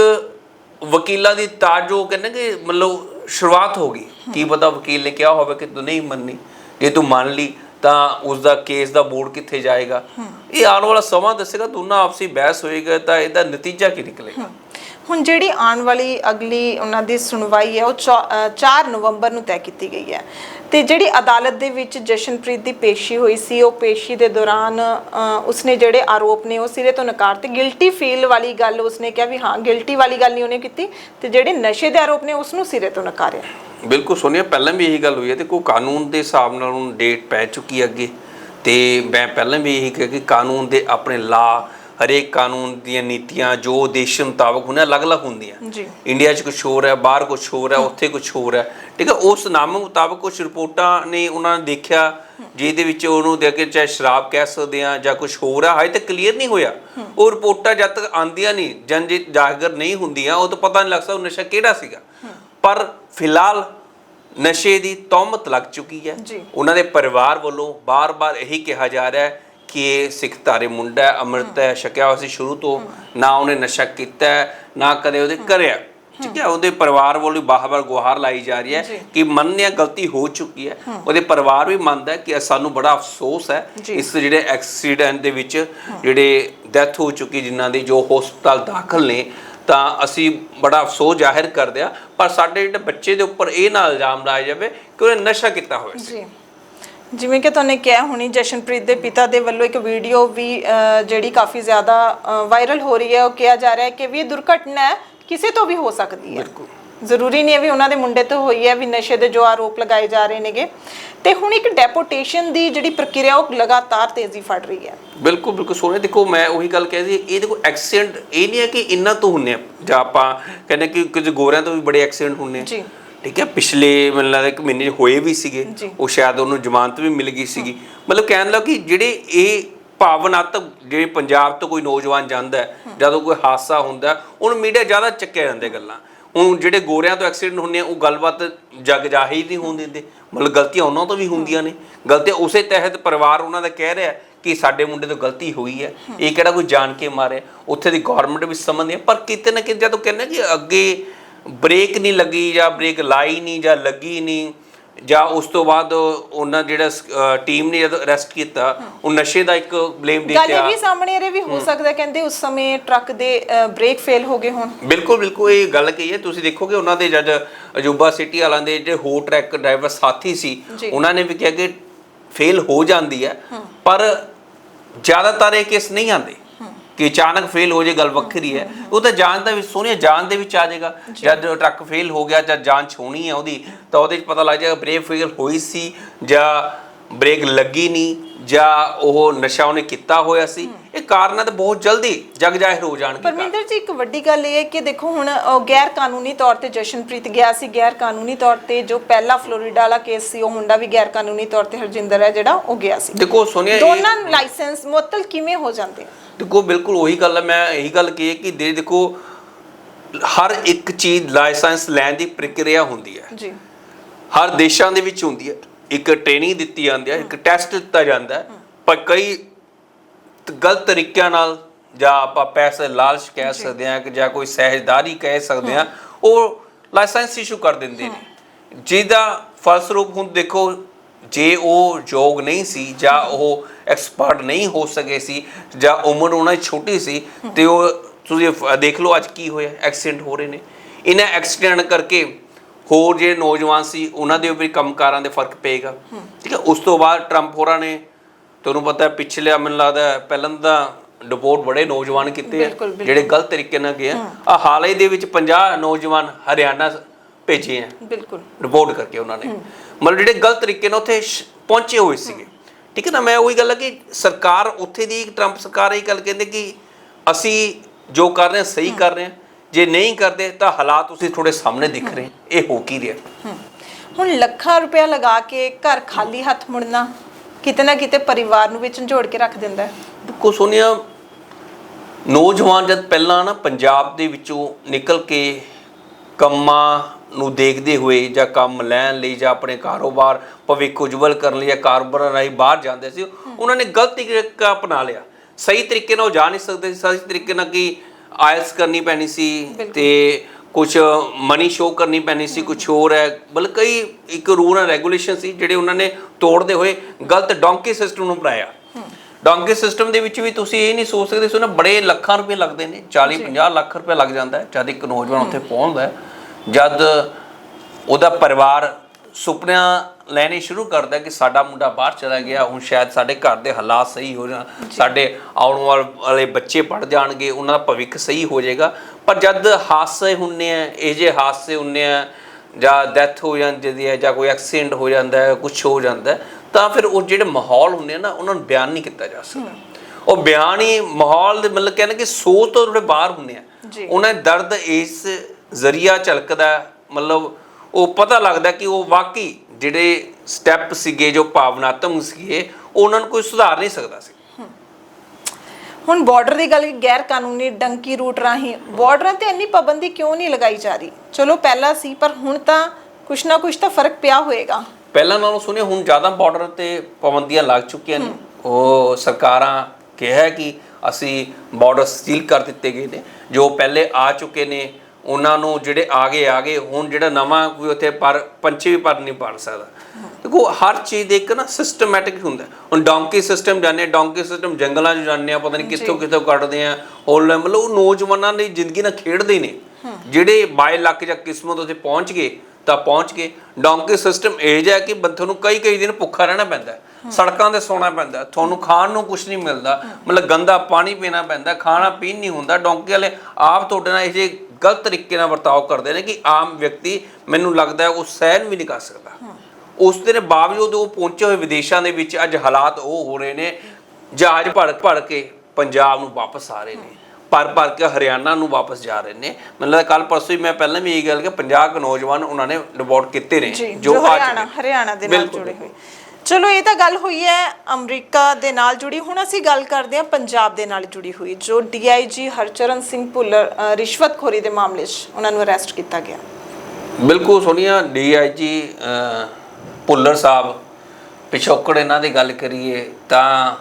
S2: ਵਕੀਲਾਂ ਦੀ ਤਾਜੋ ਕਹਿੰਦੇ ਕਿ ਮਤਲਬ ਸ਼ੁਰੂਆਤ ਹੋ ਗਈ। ਕੀ ਪਤਾ ਵਕੀਲ ਨੇ ਕਿਹਾ ਹੋਵੇ ਕਿ ਤੂੰ ਨਹੀਂ ਮੰਨਣੀ ਜੇ ਤੂੰ ਮੰਨ ਲਈ ਤਾਂ ਉਸ ਦਾ ਕੇਸ ਦਾ ਬੋਰਡ ਕਿੱਥੇ ਜਾਏਗਾ। ਇਹ ਆਉਣ ਵਾਲਾ ਸਮਾਂ ਦੱਸੇਗਾ ਦੋਨਾਂ ਆਪਸੀ ਬਹਿਸ ਹੋਏਗਾ ਤਾਂ ਇਹਦਾ ਨਤੀਜਾ ਕੀ ਨਿਕਲੇਗਾ।
S1: ਹੁਣ ਜਿਹੜੀ ਆਉਣ ਵਾਲੀ ਅਗਲੀ ਉਹਨਾਂ ਦੀ ਸੁਣਵਾਈ ਹੈ, ਉਹ 4 ਨਵੰਬਰ ਨੂੰ ਤੈਅ ਕੀਤੀ ਗਈ ਹੈ। ਤੇ ਜਿਹੜੀ ਅਦਾਲਤ ਦੇ ਵਿੱਚ ਜਸ਼ਨਪ੍ਰੀਤ ਦੀ ਪੇਸ਼ੀ ਹੋਈ ਸੀ, ਉਹ ਪੇਸ਼ੀ ਦੇ ਦੌਰਾਨ ਉਸਨੇ ਜਿਹੜੇ ਆਰੋਪ ਨੇ, ਉਹ ਸਿਰੇ ਤੋਂ ਨਕਾਰ ਨਕਾਰਤੇ ਗਿਲਟੀ ਫੀਲ ਵਾਲੀ ਗੱਲ ਉਸਨੇ ਕਿਹਾ ਵੀ ਹਾਂ ਗਿਲਟੀ ਵਾਲੀ ਗੱਲ ਨਹੀਂ ਉਹਨੇ ਕੀਤੀ। ਤੇ ਜਿਹੜੇ ਨਸ਼ੇ ਦੇ ਆਰੋਪ ਨੇ ਉਸ ਨੂੰ ਸਿਰੇ ਤੋਂ ਨਕਾਰਿਆ।
S2: ਬਿਲਕੁਲ ਸੋਨੀਆ, ਪਹਿਲਾਂ ਵੀ ਇਹੀ ਗੱਲ ਹੋਈ ਹੈ। ਤੇ ਕੋਈ ਕਾਨੂੰਨ ਦੇ ਹਿਸਾਬ ਨਾਲ ਉਹਨੂੰ ਡੇਟ ਪੈ ਚੁੱਕੀ ਹੈ ਅੱਗੇ। ਤੇ ਮੈਂ ਪਹਿਲਾਂ ਵੀ ਇਹੀ ਕਿਹਾ ਕਿ ਕਾਨੂੰਨ ਦੇ ਆਪਣੇ ਲਾ ਹਰੇਕ ਕਾਨੂੰਨ ਦੀਆਂ ਨੀਤੀਆਂ ਜੋ ਦੇਸ਼ ਮੁਤਾਬਕ ਹੁੰਦੀਆਂ ਅਲੱਗ-ਅਲੱਗ ਹੁੰਦੀਆਂ।
S1: ਜੀ।
S2: ਇੰਡੀਆ 'ਚ ਕੁਝ ਹੋਰ ਹੈ ਬਾਹਰ ਕੁਝ ਹੋਰ ਹੈ ਉੱਥੇ ਕੁਝ ਹੋਰ ਹੈ। ਠੀਕ ਹੈ ਉਸ ਨਾਮ ਮੁਤਾਬਕ ਕੁਝ ਰਿਪੋਰਟਾਂ ਨੇ ਉਹਨਾਂ ਨੇ ਦੇਖਿਆ ਜਿਹਦੇ ਵਿੱਚ ਉਹਨੂੰ ਦੇ ਕੇ ਚਾਹੇ ਸ਼ਰਾਬ ਕਹਿ ਸਕਦੇ ਆ ਜਾਂ ਕੁਝ ਹੋਰ ਆ ਹਜੇ ਤੱਕ ਕਲੀਅਰ ਨਹੀਂ ਹੋਇਆ। ਉਹ ਰਿਪੋਰਟਾਂ ਜਦ ਤੱਕ ਆਂਦੀਆਂ ਨਹੀਂ ਜਨ ਜੇ ਜਾਗਰ ਨਹੀਂ ਹੁੰਦੀਆਂ ਉਹ ਤਾਂ ਪਤਾ ਨਹੀਂ ਲੱਗਦਾ ਉਹ ਨਸ਼ਾ ਕਿਹੜਾ ਸੀਗਾ। ਪਰ ਫਿਲਹਾਲ ਨਸ਼ੇ ਦੀ ਤੌਮਤ ਲੱਗ ਚੁੱਕੀ ਹੈ। ਉਹਨਾਂ ਦੇ ਪਰਿਵਾਰ ਵੱਲੋਂ ਬਾਰ-ਬਾਰ ਇਹੀ ਕਿਹਾ ਜਾ ਰਿਹਾ ਹੈ ਕਿ ਸਿੱਖ ਧਾਰੇ ਮੁੰਡਾ ਹੈ ਅੰਮ੍ਰਿਤ ਹੈ ਛਕਿਆ ਹੋਇਆ ਸੀ ਸ਼ੁਰੂ ਤੋਂ ਨਾ ਉਹਨੇ ਨਸ਼ਾ ਕੀਤਾ ਹੈ, ਨਾ ਕਦੇ ਉਹਦੇ ਕਰਿਆ। ਠੀਕ ਹੈ ਉਹਦੇ ਪਰਿਵਾਰ ਵੱਲੋਂ ਬਾਹਰ ਗੁਹਾਰ ਲਾਈ ਜਾ ਰਹੀ। ਹੈ ਕਿ ਮੰਨਿਆ ਗਲਤੀ ਹੋ ਚੁੱਕੀ ਹੈ। ਉਹਦੇ ਪਰਿਵਾਰ ਵੀ ਮੰਨਦਾ ਹੈ ਕਿ ਸਾਨੂੰ ਬੜਾ ਅਫਸੋਸ ਹੈ।
S1: ਜੀ।
S2: ਇਸ ਜਿਹੜੇ ਐਕਸੀਡੈਂਟ ਦੇ ਵਿੱਚ ਜਿਹੜੇ ਡੈਥ ਹੋ ਚੁੱਕੀ ਜਿਨ੍ਹਾਂ ਦੀ ਜੋ ਹਸਪਤਾਲ ਦਾਖਲ ਨੇ ਤਾਂ ਅਸੀਂ ਬੜਾ ਅਫਸੋਸ ਜ਼ਾਹਿਰ ਕਰਦੇ ਆ ਪਰ ਸਾਡੇ ਜਿਹੜੇ ਬੱਚੇ ਦੇ ਉੱਪਰ ਇਹ ਨਾ ਇਲਜ਼ਾਮ ਲਾਇਆ ਜਾਵੇ ਕਿ ਉਹਨੇ ਨਸ਼ਾ ਕੀਤਾ ਹੋਇਆ ਸੀ।
S1: ਜੀ। ਜਿਵੇਂ ਕਿ ਤੁਹਾਨੂੰ ਕਿਹਾ ਹੁਣੀ ਜਸ਼ਨਪ੍ਰੀਤ ਦੇ ਪਿਤਾ ਦੇ ਵੱਲੋਂ ਇੱਕ ਵੀਡੀਓ ਵੀ ਅ, ਜਿਹੜੀ ਕਾਫੀ ਜ਼ਿਆਦਾ ਵਾਇਰਲ ਹੋ ਰਹੀ ਹੈ ਉਹ ਕਿਹਾ ਜਾ ਰਿਹਾ ਹੈ ਕਿ ਵੀ ਇਹ ਦੁਰਘਟਨਾ ਹੈ ਕਿਸੇ ਤੋਂ ਵੀ ਹੋ ਸਕਦੀ ਹੈ।
S2: ਬਿਲਕੁਲ।
S1: ਜ਼ਰੂਰੀ ਨਹੀਂ ਹੈ ਵੀ ਉਹਨਾਂ ਦੇ ਮੁੰਡੇ ਤੋਂ ਹੋਈ ਹੈ ਵੀ ਨਸ਼ੇ ਦੇ ਜੋ ਆਰੋਪ ਲਗਾਏ ਜਾ ਰਹੇ ਨੇਗੇ। ਤੇ ਹੁਣ ਇੱਕ ਡੈਪੋਟੇਸ਼ਨ ਦੀ ਜਿਹੜੀ ਪ੍ਰਕਿਰਿਆ ਉਹ ਲਗਾਤਾਰ ਤੇਜ਼ੀ ਫੜ ਰਹੀ ਹੈ।
S2: ਬਿਲਕੁਲ ਬਿਲਕੁਲ। ਸੋਹਣੇ ਦੇਖੋ ਮੈਂ ਉਹੀ ਗੱਲ ਕਹਿ ਸੀ ਇਹ ਦੇਖੋ ਐਕਸੀਡੈਂਟ ਇਹ ਨਹੀਂ ਹੈ ਕਿ ਇੰਨਾ ਤੋਂ ਹੁੰਨੇ ਆ। ਜਾਂ ਆਪਾਂ ਕਹਿੰਦੇ ਕਿ ਕੁਝ ਗੋਰਿਆਂ ਤੋਂ ਵੀ ਬੜੇ ਐਕਸੀਡੈਂਟ ਹੁੰਨੇ ਆ।
S1: ਜੀ।
S2: ਠੀਕ ਹੈ ਪਿਛਲੇ ਮੈਨੂੰ ਲੱਗਦਾ ਇੱਕ ਮਹੀਨੇ ਹੋਏ ਵੀ ਸੀਗੇ। ਉਹ ਸ਼ਾਇਦ ਉਹਨੂੰ ਜ਼ਮਾਨਤ ਵੀ ਮਿਲ ਗਈ ਸੀਗੀ। ਮਤਲਬ ਕਹਿਣ ਲੱਗ ਕਿ ਜਿਹੜੇ ਇਹ ਭਾਵਨਾਤਮਕ ਜਿਹੜੇ ਪੰਜਾਬ ਤੋਂ ਕੋਈ ਨੌਜਵਾਨ ਜਾਂਦਾ ਹੈ ਜਦੋਂ ਕੋਈ ਹਾਦਸਾ ਹੁੰਦਾ ਉਹਨੂੰ ਮੀਡੀਆ ਜ਼ਿਆਦਾ ਚੱਕਿਆ ਜਾਂਦੇ ਗੱਲਾਂ। ਹੁਣ ਜਿਹੜੇ ਗੋਰਿਆਂ ਤੋਂ ਐਕਸੀਡੈਂਟ ਹੁੰਦੇ ਆ ਉਹ ਗੱਲਬਾਤ ਜਗ ਜਾਹਿਰ ਨਹੀਂ ਹੋਣ ਦਿੰਦੇ। ਮਤਲਬ ਗਲਤੀਆਂ ਉਹਨਾਂ ਤੋਂ ਵੀ ਹੁੰਦੀਆਂ ਨੇ। ਗਲਤੀਆਂ ਉਸੇ ਤਹਿਤ ਪਰਿਵਾਰ ਉਹਨਾਂ ਦਾ ਕਹਿ ਰਿਹਾ ਕਿ ਸਾਡੇ ਮੁੰਡੇ ਤੋਂ ਗਲਤੀ ਹੋਈ ਹੈ। ਇਹ ਕਿਹੜਾ ਕੋਈ ਜਾਣ ਕੇ ਮਾਰਿਆ? ਉੱਥੇ ਦੀ ਗਵਰਨਮੈਂਟ ਵੀ ਸਮਝਦੀ ਹੈ। ਪਰ ਕਿਤੇ ਨਾ ਕਿਤੇ ਜਦੋਂ ਕਹਿੰਦੇ ਕਿ ਅੱਗੇ ਬ੍ਰੇਕ ਨਹੀਂ ਲੱਗੀ ਜਾਂ ਬ੍ਰੇਕ ਲਾਈ ਨਹੀਂ ਜਾਂ ਲੱਗੀ ਨਹੀਂ ਜਾਂ ਉਸ ਤੋਂ ਬਾਅਦ ਉਹਨਾਂ ਜਿਹੜਾ ਟੀਮ ਨੇ ਜਦ ਅਰੈਸਟ ਕੀਤਾ ਉਹ ਨਸ਼ੇ ਦਾ ਇੱਕ ਬਲੇਮ ਦੇ
S1: ਗੱਲ
S2: ਕੇ
S1: ਇਹ ਵੀ ਸਾਹਮਣੇ ਰਹੀ ਵੀ ਹੋ ਸਕਦਾ ਕਹਿੰਦੇ ਉਸ ਸਮੇਂ ਟਰੱਕ ਦੇ ਬ੍ਰੇਕ ਫੇਲ ਹੋ ਗਏ ਹੋਣ।
S2: ਬਿਲਕੁਲ ਬਿਲਕੁਲ ਇਹ ਗੱਲ ਕਹੀ ਹੈ। ਤੁਸੀਂ ਦੇਖੋਗੇ ਉਹਨਾਂ ਦੇ ਜਦ ਅਜੂਬਾ ਸਿਟੀ ਵਾਲਾਂ ਦੇ ਜਿਹੜੇ ਹੋਰ ਟਰੱਕ ਡਰਾਈਵਰ ਸਾਥੀ ਸੀ। ਉਹਨਾਂ ਨੇ ਵੀ ਕਿਹਾ ਕਿ ਫੇਲ ਹੋ ਜਾਂਦੀ ਹੈ। ਪਰ ਜ਼ਿਆਦਾਤਰ ਇਹ ਕੇਸ ਨਹੀਂ ਆਉਂਦੇ। ਕਿ ਅਚਾਨਕ ਫੇਲ ਹੋ ਜੇ ਗੱਲ ਵੱਖਰੀ ਹੈ। ਉਹ ਤਾਂ ਜਾਨ ਦਾ ਵਿੱਚ ਸੋਹਣੀਆ ਜਾਨ ਦੇ ਵਿੱਚ ਆ ਜਾਏਗਾ। ਜਦ ਟਰੱਕ ਫੇਲ ਹੋ ਗਿਆ ਜਾਂ ਜਾਨ ਛੋਣੀ ਹੈ ਉਹਦੀ ਤਾਂ ਉਹਦੇ ਵਿੱਚ ਪਤਾ ਲੱਗ ਜਾਏਗਾ ਬ੍ਰੇਕ ਫੇਲ ਹੋਈ ਸੀ ਜਾਂ ਬ੍ਰੇਕ ਲੱਗੀ ਨਹੀਂ ਜਾਂ ਉਹ ਨਸ਼ਾ ਉਹਨੇ ਕੀਤਾ ਹੋਇਆ ਸੀ। ਇਹ ਕਾਰਨਾਂ ਤਾਂ ਬਹੁਤ ਜਲਦੀ ਜਗ ਜ਼ਾਹਿਰ ਹੋ ਜਾਣਗੇ
S1: ਪਰਮਿੰਦਰ ਜੀ ਇੱਕ ਵੱਡੀ ਗੱਲ ਇਹ ਹੈ ਕਿ ਦੇਖੋ ਹੁਣ ਗੈਰ ਕਾਨੂੰਨੀ ਤੌਰ ਤੇ ਜਸ਼ਨਪ੍ਰੀਤ ਗਿਆ ਸੀ। ਗੈਰ ਕਾਨੂੰਨੀ ਤੌਰ ਤੇ ਜੋ ਪਹਿਲਾ ਫਲੋਰੀਡਾ ਵਾਲਾ ਕੇਸ ਸੀ ਉਹ ਮੁੰਡਾ ਵੀ ਗੈਰ ਕਾਨੂੰਨੀ ਤੌਰ ਤੇ ਹਰਜਿੰਦਰ ਹੈ ਜਿਹੜਾ ਉਹ ਗਿਆ ਸੀ।
S2: ਦੇਖੋ ਇਹ
S1: ਦੋਨਾਂ ਲਾਇਸੈਂਸ ਮੁਅੱਤਲ ਕਿਵੇਂ ਹੋ ਜਾਂਦੇ?
S2: ਦੇਖੋ ਬਿਲਕੁਲ ਉਹੀ ਗੱਲ ਹੈ ਮੈਂ ਇਹੀ ਗੱਲ ਕਹੀ ਹੈ ਕਿ ਦੇ ਦੇਖੋ ਹਰ ਇੱਕ ਚੀਜ਼ ਲਾਇਸੈਂਸ ਲੈਣ ਦੀ ਪ੍ਰਕਿਰਿਆ ਹੁੰਦੀ ਹੈ।
S1: ਜੀ।
S2: ਹਰ ਦੇਸ਼ਾਂ ਦੇ ਵਿੱਚ ਹੁੰਦੀ ਹੈ। ਇੱਕ ਟ੍ਰੇਨਿੰਗ ਦਿੱਤੀ ਜਾਂਦੀ ਹੈ ਇੱਕ ਟੈਸਟ ਦਿੱਤਾ ਜਾਂਦਾ ਹੈ ਪਰ ਕਈ ਗਲਤ ਤਰੀਕਿਆਂ ਨਾਲ ਜਾਂ ਆਪਾਂ ਪੈਸੇ ਲਾਲਚ ਕਹਿ ਸਕਦੇ ਹਾਂ ਕਿ ਜਾਂ ਕੋਈ ਸਹਿਜਦਾਰੀ ਕਹਿ ਸਕਦੇ ਹਾਂ ਉਹ ਲਾਇਸੈਂਸ ਇਸ਼ੂ ਕਰ ਦਿੰਦੇ ਨੇ। ਜਿਹਦਾ ਫਲਸਰੂਪ ਹੁਣ ਦੇਖੋ ਜੇ ਉਹ ਯੋਗ ਨਹੀਂ ਸੀ ਜਾਂ ਉਹ ਐਕਸਪਰਟ ਨਹੀਂ ਹੋ ਸਕੇ ਸੀ ਜਾਂ ਉਮਰ ਉਹਨਾਂ ਦੀ ਛੋਟੀ ਸੀ ਤੇ ਉਹ ਤੁਸੀਂ ਦੇਖ ਲਓ ਅੱਜ ਕੀ ਹੋਇਆ ਐਕਸੀਡੈਂਟ ਹੋ ਰਹੇ ਨੇ। ਇਹਨਾਂ ਐਕਸੀਡੈਂਟ ਕਰਕੇ ਹੋਰ ਜਿਹੜੇ ਨੌਜਵਾਨ ਸੀ ਉਹਨਾਂ ਦੇ ਉੱਪਰ ਕੰਮਕਾਰਾਂ ਦੇ ਫ਼ਰਕ ਪਏਗਾ। ਠੀਕ ਹੈ ਉਸ ਤੋਂ ਬਾਅਦ ਟਰੰਪ ਹੋਰਾਂ ਨੇ ਤੁਹਾਨੂੰ ਪਤਾ ਪਿਛਲੇ ਮੈਨੂੰ ਲੱਗਦਾ ਪਹਿਲਾਂ ਤਾਂ ਡਿਪੋਰਟ ਬੜੇ ਨੌਜਵਾਨ ਕੀਤੇ। ਜਿਹੜੇ ਗਲਤ ਤਰੀਕੇ ਨਾਲ ਗਏ ਆ। ਹਾਲ ਦੇ ਵਿੱਚ 50 ਨੌਜਵਾਨ ਹਰਿਆਣਾ ਭੇਜੇ ਆ
S1: ਬਿਲਕੁਲ।
S2: ਰਿਪੋਰਟ ਕਰਕੇ ਉਹਨਾਂ ਨੇ। ਮਤਲਬ ਜਿਹੜੇ ਗਲਤ ਤਰੀਕੇ ਨਾਲ ਉੱਥੇ ਪਹੁੰਚੇ ਹੋਏ ਸੀਗੇ। ਠੀਕ ਹੈ ਨਾ ਮੈਂ ਉਹੀ ਗੱਲ ਹੈ ਕਿ ਸਰਕਾਰ ਉੱਥੇ ਦੀ ਟਰੰਪ ਸਰਕਾਰ ਇਹ ਗੱਲ ਕਹਿੰਦੇ ਕਿ ਅਸੀਂ ਜੋ ਕਰ ਰਹੇ ਹਾਂ ਸਹੀ ਕਰ ਰਹੇ ਹਾਂ। ਜੇ ਨਹੀਂ ਕਰਦੇ ਤਾਂ ਹਾਲਾਤ ਤੁਸੀਂ ਥੋੜੇ ਸਾਹਮਣੇ ਦਿਖ ਰਹੇ ਇਹ ਹੋ ਕੀ ਰਿਹਾ।
S1: ਹੁਣ ਲੱਖਾਂ ਰੁਪਇਆ ਲਗਾ ਕੇ ਘਰ ਖਾਲੀ ਹੱਥ ਮੁੜਨਾ ਕਿਤੇ ਨਾ ਕਿਤੇ ਪਰਿਵਾਰ ਨੂੰ ਵਿੱਚ ਝੰਜੋੜ ਕੇ ਰੱਖ ਦਿੰਦਾ
S2: ਦੇਖੋ ਸੋਨੀਆ ਨੌਜਵਾਨ ਜਦ ਪਹਿਲਾਂ ਨਾ ਪੰਜਾਬ ਦੇ ਵਿੱਚੋਂ ਨਿਕਲ ਕੇ ਕੰਮਾਂ ਨੂੰ ਦੇਖਦੇ ਹੋਏ ਜਾਂ ਕੰਮ ਲੈਣ ਲਈ ਜਾਂ ਆਪਣੇ ਕਾਰੋਬਾਰ ਭਵਿੱਖ ਉਜਵਲ ਕਰਨ ਲਈ ਜਾਂ ਕਾਰੋਬਾਰ ਰਾਹੀਂ ਬਾਹਰ ਜਾਂਦੇ ਸੀ ਉਹਨਾਂ ਨੇ ਗਲਤ ਤਰੀਕਾ ਅਪਣਾ ਲਿਆ। ਸਹੀ ਤਰੀਕੇ ਨਾਲ ਜਾ ਨਹੀਂ ਸਕਦੇ ਸੀ ਸਹੀ ਤਰੀਕੇ ਨਾਲ ਕੀ ਆਇਲਸ ਕਰਨੀ ਪੈਣੀ ਸੀ ਤੇ ਕੁਝ ਮਨੀ ਸ਼ੋ ਕਰਨੀ ਪੈਣੀ ਸੀ ਕੁਝ ਹੋਰ ਹੈ। ਬਲ ਕਈ ਇੱਕ ਰੂਲ ਐਂਡ ਰੈਗੂਲੇਸ਼ਨ ਸੀ ਜਿਹੜੇ ਉਹਨਾਂ ਨੇ ਤੋੜਦੇ ਹੋਏ ਗਲਤ ਡੋਂਕੀ ਸਿਸਟਮ ਨੂੰ ਅਪਣਾਇਆ। ਡੋਂਕੀ ਸਿਸਟਮ ਦੇ ਵਿੱਚ ਵੀ ਤੁਸੀਂ ਇਹ ਨਹੀਂ ਸੋਚ ਸਕਦੇ ਸੋ ਨਾ ਬੜੇ ਲੱਖਾਂ ਰੁਪਏ ਲੱਗਦੇ ਨੇ 40 50 ਲੱਖ ਰੁਪਏ ਲੱਗ ਜਾਂਦਾ ਹੈ ਜਦ ਇੱਕ ਨੌਜਵਾਨ ਉੱਥੇ ਪਹੁੰਚਦਾ ਹੈ ਜਦ ਉਹਦਾ ਪਰਿਵਾਰ ਸੁਪਨਿਆਂ ਲੈਣੇ ਸ਼ੁਰੂ ਕਰਦਾ ਕਿ ਸਾਡਾ ਮੁੰਡਾ ਬਾਹਰ ਚਲਾ ਗਿਆ ਹੁਣ ਸ਼ਾਇਦ ਸਾਡੇ ਘਰ ਦੇ ਹਾਲਾਤ ਸਹੀ ਹੋ ਜਾਣ ਸਾਡੇ ਆਉਣ ਵਾਲ- ਬੱਚੇ ਪੜ ਜਾਣਗੇ ਉਹਨਾਂ ਦਾ ਭਵਿੱਖ ਸਹੀ ਹੋ ਜਾਏਗਾ। ਪਰ ਜਦ ਹਾਦਸੇ ਹੁੰਨੇ ਆ ਇਹ ਜੇ ਹਾਦਸੇ ਹੁੰਨੇ ਆ ਜਾਂ ਡੈਥ ਹੋ ਜਾਂਦੀ ਹੈ ਜਾਂ ਕੋਈ ਐਕਸੀਡੈਂਟ ਹੋ ਜਾਂਦਾ ਹੈ ਕੁਝ ਹੋ ਜਾਂਦਾ ਤਾਂ ਫਿਰ ਉਹ ਜਿਹੜੇ ਮਾਹੌਲ ਹੁੰਦੇ ਆ ਨਾ ਉਹਨਾਂ ਨੂੰ ਬਿਆਨ ਨਹੀਂ ਕੀਤਾ ਜਾ ਸਕਦਾ। ਉਹ ਬਿਆਨ ਹੀ ਮਾਹੌਲ ਦੇ ਮਤਲਬ ਕਹਿੰਦੇ ਕਿ ਸੋਚ ਤੋਂ ਥੋੜੇ ਬਾਹਰ ਹੁੰਦੇ ਆ। ਉਹਨਾਂ ਦੇ ਦਰਦ ਇਸ ਜ਼ਰੀਆ ਝਲਕਦਾ ਮਤਲਬ ਉਹ ਪਤਾ ਲੱਗਦਾ ਕਿ ਉਹ ਵਾਕਈ ਜਿਹੜੇ ਸਟੈਪ ਸੀਗੇ ਜੋ ਭਾਵਨਾਤਮਕ ਸੀਗੇ ਉਹਨਾਂ ਨੂੰ ਕੋਈ ਸੁਧਾਰ ਨਹੀਂ ਸਕਦਾ ਸੀ।
S1: ਹੁਣ ਬਾਰਡਰ ਦੀ ਗੱਲ ਗੈਰ ਕਾਨੂੰਨੀ ਡੰਕੀ ਰੂਟ ਰਾਹੀਂ ਬਾਰਡਰਾਂ ਤੇ ਇੰਨੀ ਪਾਬੰਦੀ ਕਿਉਂ ਨਹੀਂ ਲਗਾਈ ਜਾ ਰਹੀ? ਚਲੋ ਪਹਿਲਾਂ ਸੀ ਪਰ ਹੁਣ ਤਾਂ ਕੁਛ ਨਾ ਕੁਛ ਤਾਂ ਫ਼ਰਕ ਪਿਆ ਹੋਏਗਾ।
S2: ਪਹਿਲਾਂ ਨਾਲੋਂ ਸੁਣਿਆ ਹੁਣ ਜ਼ਿਆਦਾ ਬਾਰਡਰ ਤੇ ਪਾਬੰਦੀਆਂ ਲੱਗ ਚੁੱਕੀਆਂ ਨੇ। ਉਹ ਸਰਕਾਰਾਂ ਕਿਹਾ ਕਿ ਅਸੀਂ ਬਾਰਡਰ ਸੀਲ ਕਰ ਦਿੱਤੇ ਗਏ ਨੇ। ਜੋ ਪਹਿਲੇ ਆ ਚੁੱਕੇ ਨੇ ਉਹਨਾਂ ਨੂੰ ਜਿਹੜੇ ਆਗੇ ਆਗੇ ਹੁਣ ਜਿਹੜਾ ਨਵਾਂ ਕੋਈ ਉੱਥੇ ਪਰ ਪੰਛੀ ਵੀ ਪਰ ਨਹੀਂ ਪਾਲ ਸਕਦਾ। ਦੇਖੋ ਹਰ ਚੀਜ਼ ਦੇ ਇੱਕ ਨਾ ਸਿਸਟਮੈਟਿਕ ਹੁੰਦਾ। ਹੁਣ ਡੌਂਕੀ ਸਿਸਟਮ ਜਾਣੇ ਡੌਂਕੀ ਸਿਸਟਮ ਜੰਗਲਾਂ 'ਚ ਜਾਂਦੇ ਆ ਪਤਾ ਨਹੀਂ ਕਿੱਥੋਂ ਕਿੱਥੋਂ ਕੱਢਦੇ ਆ। ਹੋਰ ਮਤਲਬ ਉਹ ਨੌਜਵਾਨਾਂ ਦੀ ਜ਼ਿੰਦਗੀ ਨਾਲ ਖੇਡਦੇ ਨੇ। ਜਿਹੜੇ ਬਾਈ ਲੱਕ ਜਾਂ ਕਿਸਮਤ ਉੱਤੇ ਪਹੁੰਚ ਗਏ ਤਾਂ ਪਹੁੰਚ ਗਏ। ਡੌਂਕੀ ਸਿਸਟਮ ਇਹ ਜਿਹਾ ਕਿ ਬੰਦੇ ਨੂੰ ਕਈ ਕਈ ਦਿਨ ਭੁੱਖਾ ਰਹਿਣਾ ਪੈਂਦਾ। ਸੜਕਾਂ ਤੇ ਸੌਣਾ ਪੈਂਦਾ। ਤੁਹਾਨੂੰ ਖਾਣ ਨੂੰ ਕੁਝ ਨਹੀਂ ਮਿਲਦਾ। ਮਤਲਬ ਗੰਦਾ ਪਾਣੀ ਪੀਣਾ ਪੈਂਦਾ ਖਾਣਾ ਪੀਣ ਨਹੀਂ ਹੁੰਦਾ। ਡੌਂਕੀ ਵਾਲੇ ਆਪ ਤੁਹਾਡੇ ਨਾਲ ਇਹ ਜਿਹੇ ਗਲਤ ਤਰੀਕੇ ਨਾਲ ਵਰਤਾਓ ਕਰਦੇ ਨੇ ਕਿ ਆਮ ਵਿਅਕਤੀ ਮੈਨੂੰ ਲੱਗਦਾ ਉਹ ਸਹਿਨ ਵੀ ਨਹੀਂ ਕਰ ਸਕਦਾ। ਉਸ ਦੇ ਬਾਵਜੂਦ ਉਹ ਪਹੁੰਚੇ ਹੋਏ ਵਿਦੇਸ਼ਾਂ ਦੇ ਵਿੱਚ ਅੱਜ ਹਾਲਾਤ ਉਹ ਹੋ ਰਹੇ ਨੇ। ਜਹਾਜ਼ ਭੜ ਭੜ ਕੇ ਪੰਜਾਬ ਨੂੰ ਵਾਪਸ ਆ ਰਹੇ ਨੇ। ਭਰ ਭਰ ਕੇ ਹਰਿਆਣਾ ਨੂੰ ਵਾਪਸ ਜਾ ਰਹੇ ਨੇ। ਮੈਨੂੰ ਕੱਲ ਪਰਸੋਂ ਹੀ ਮੈਂ ਪਹਿਲਾਂ ਵੀ ਇਹ ਗੱਲ ਕਿ 50 ਕੁ ਨੌਜਵਾਨ ਉਹਨਾਂ ਨੇ ਰਿਪੋਰਟ ਕੀਤੇ ਨੇ
S1: ਜੀ ਹਰਿਆਣਾ ਹਰਿਆਣਾ ਦੇ ਨਾਲ ਜੁੜੇ ਹੋਏ। ਚਲੋ ਇਹ ਤਾਂ ਗੱਲ ਹੋਈ ਹੈ ਅਮਰੀਕਾ ਦੇ ਨਾਲ ਜੁੜੀ। ਹੁਣ ਅਸੀਂ ਗੱਲ ਕਰਦੇ ਹਾਂ ਪੰਜਾਬ ਦੇ ਨਾਲ ਜੁੜੀ ਹੋਈ ਜੋ ਡੀਆਈਜੀ ਹਰਚਰਨ ਸਿੰਘ ਭੁੱਲਰ ਰਿਸ਼ਵਤਖੋਰੀ ਦੇ ਮਾਮਲੇ 'ਚ ਉਹਨਾਂ ਨੂੰ ਅਰੈਸਟ ਕੀਤਾ ਗਿਆ।
S2: ਬਿਲਕੁਲ ਸੋਨੀਆ ਡੀਆਈਜੀ ਭੁੱਲਰ ਸਾਹਿਬ ਪਿਛੋਕੜ ਇਹਨਾਂ ਦੀ ਗੱਲ ਕਰੀਏ ਤਾਂ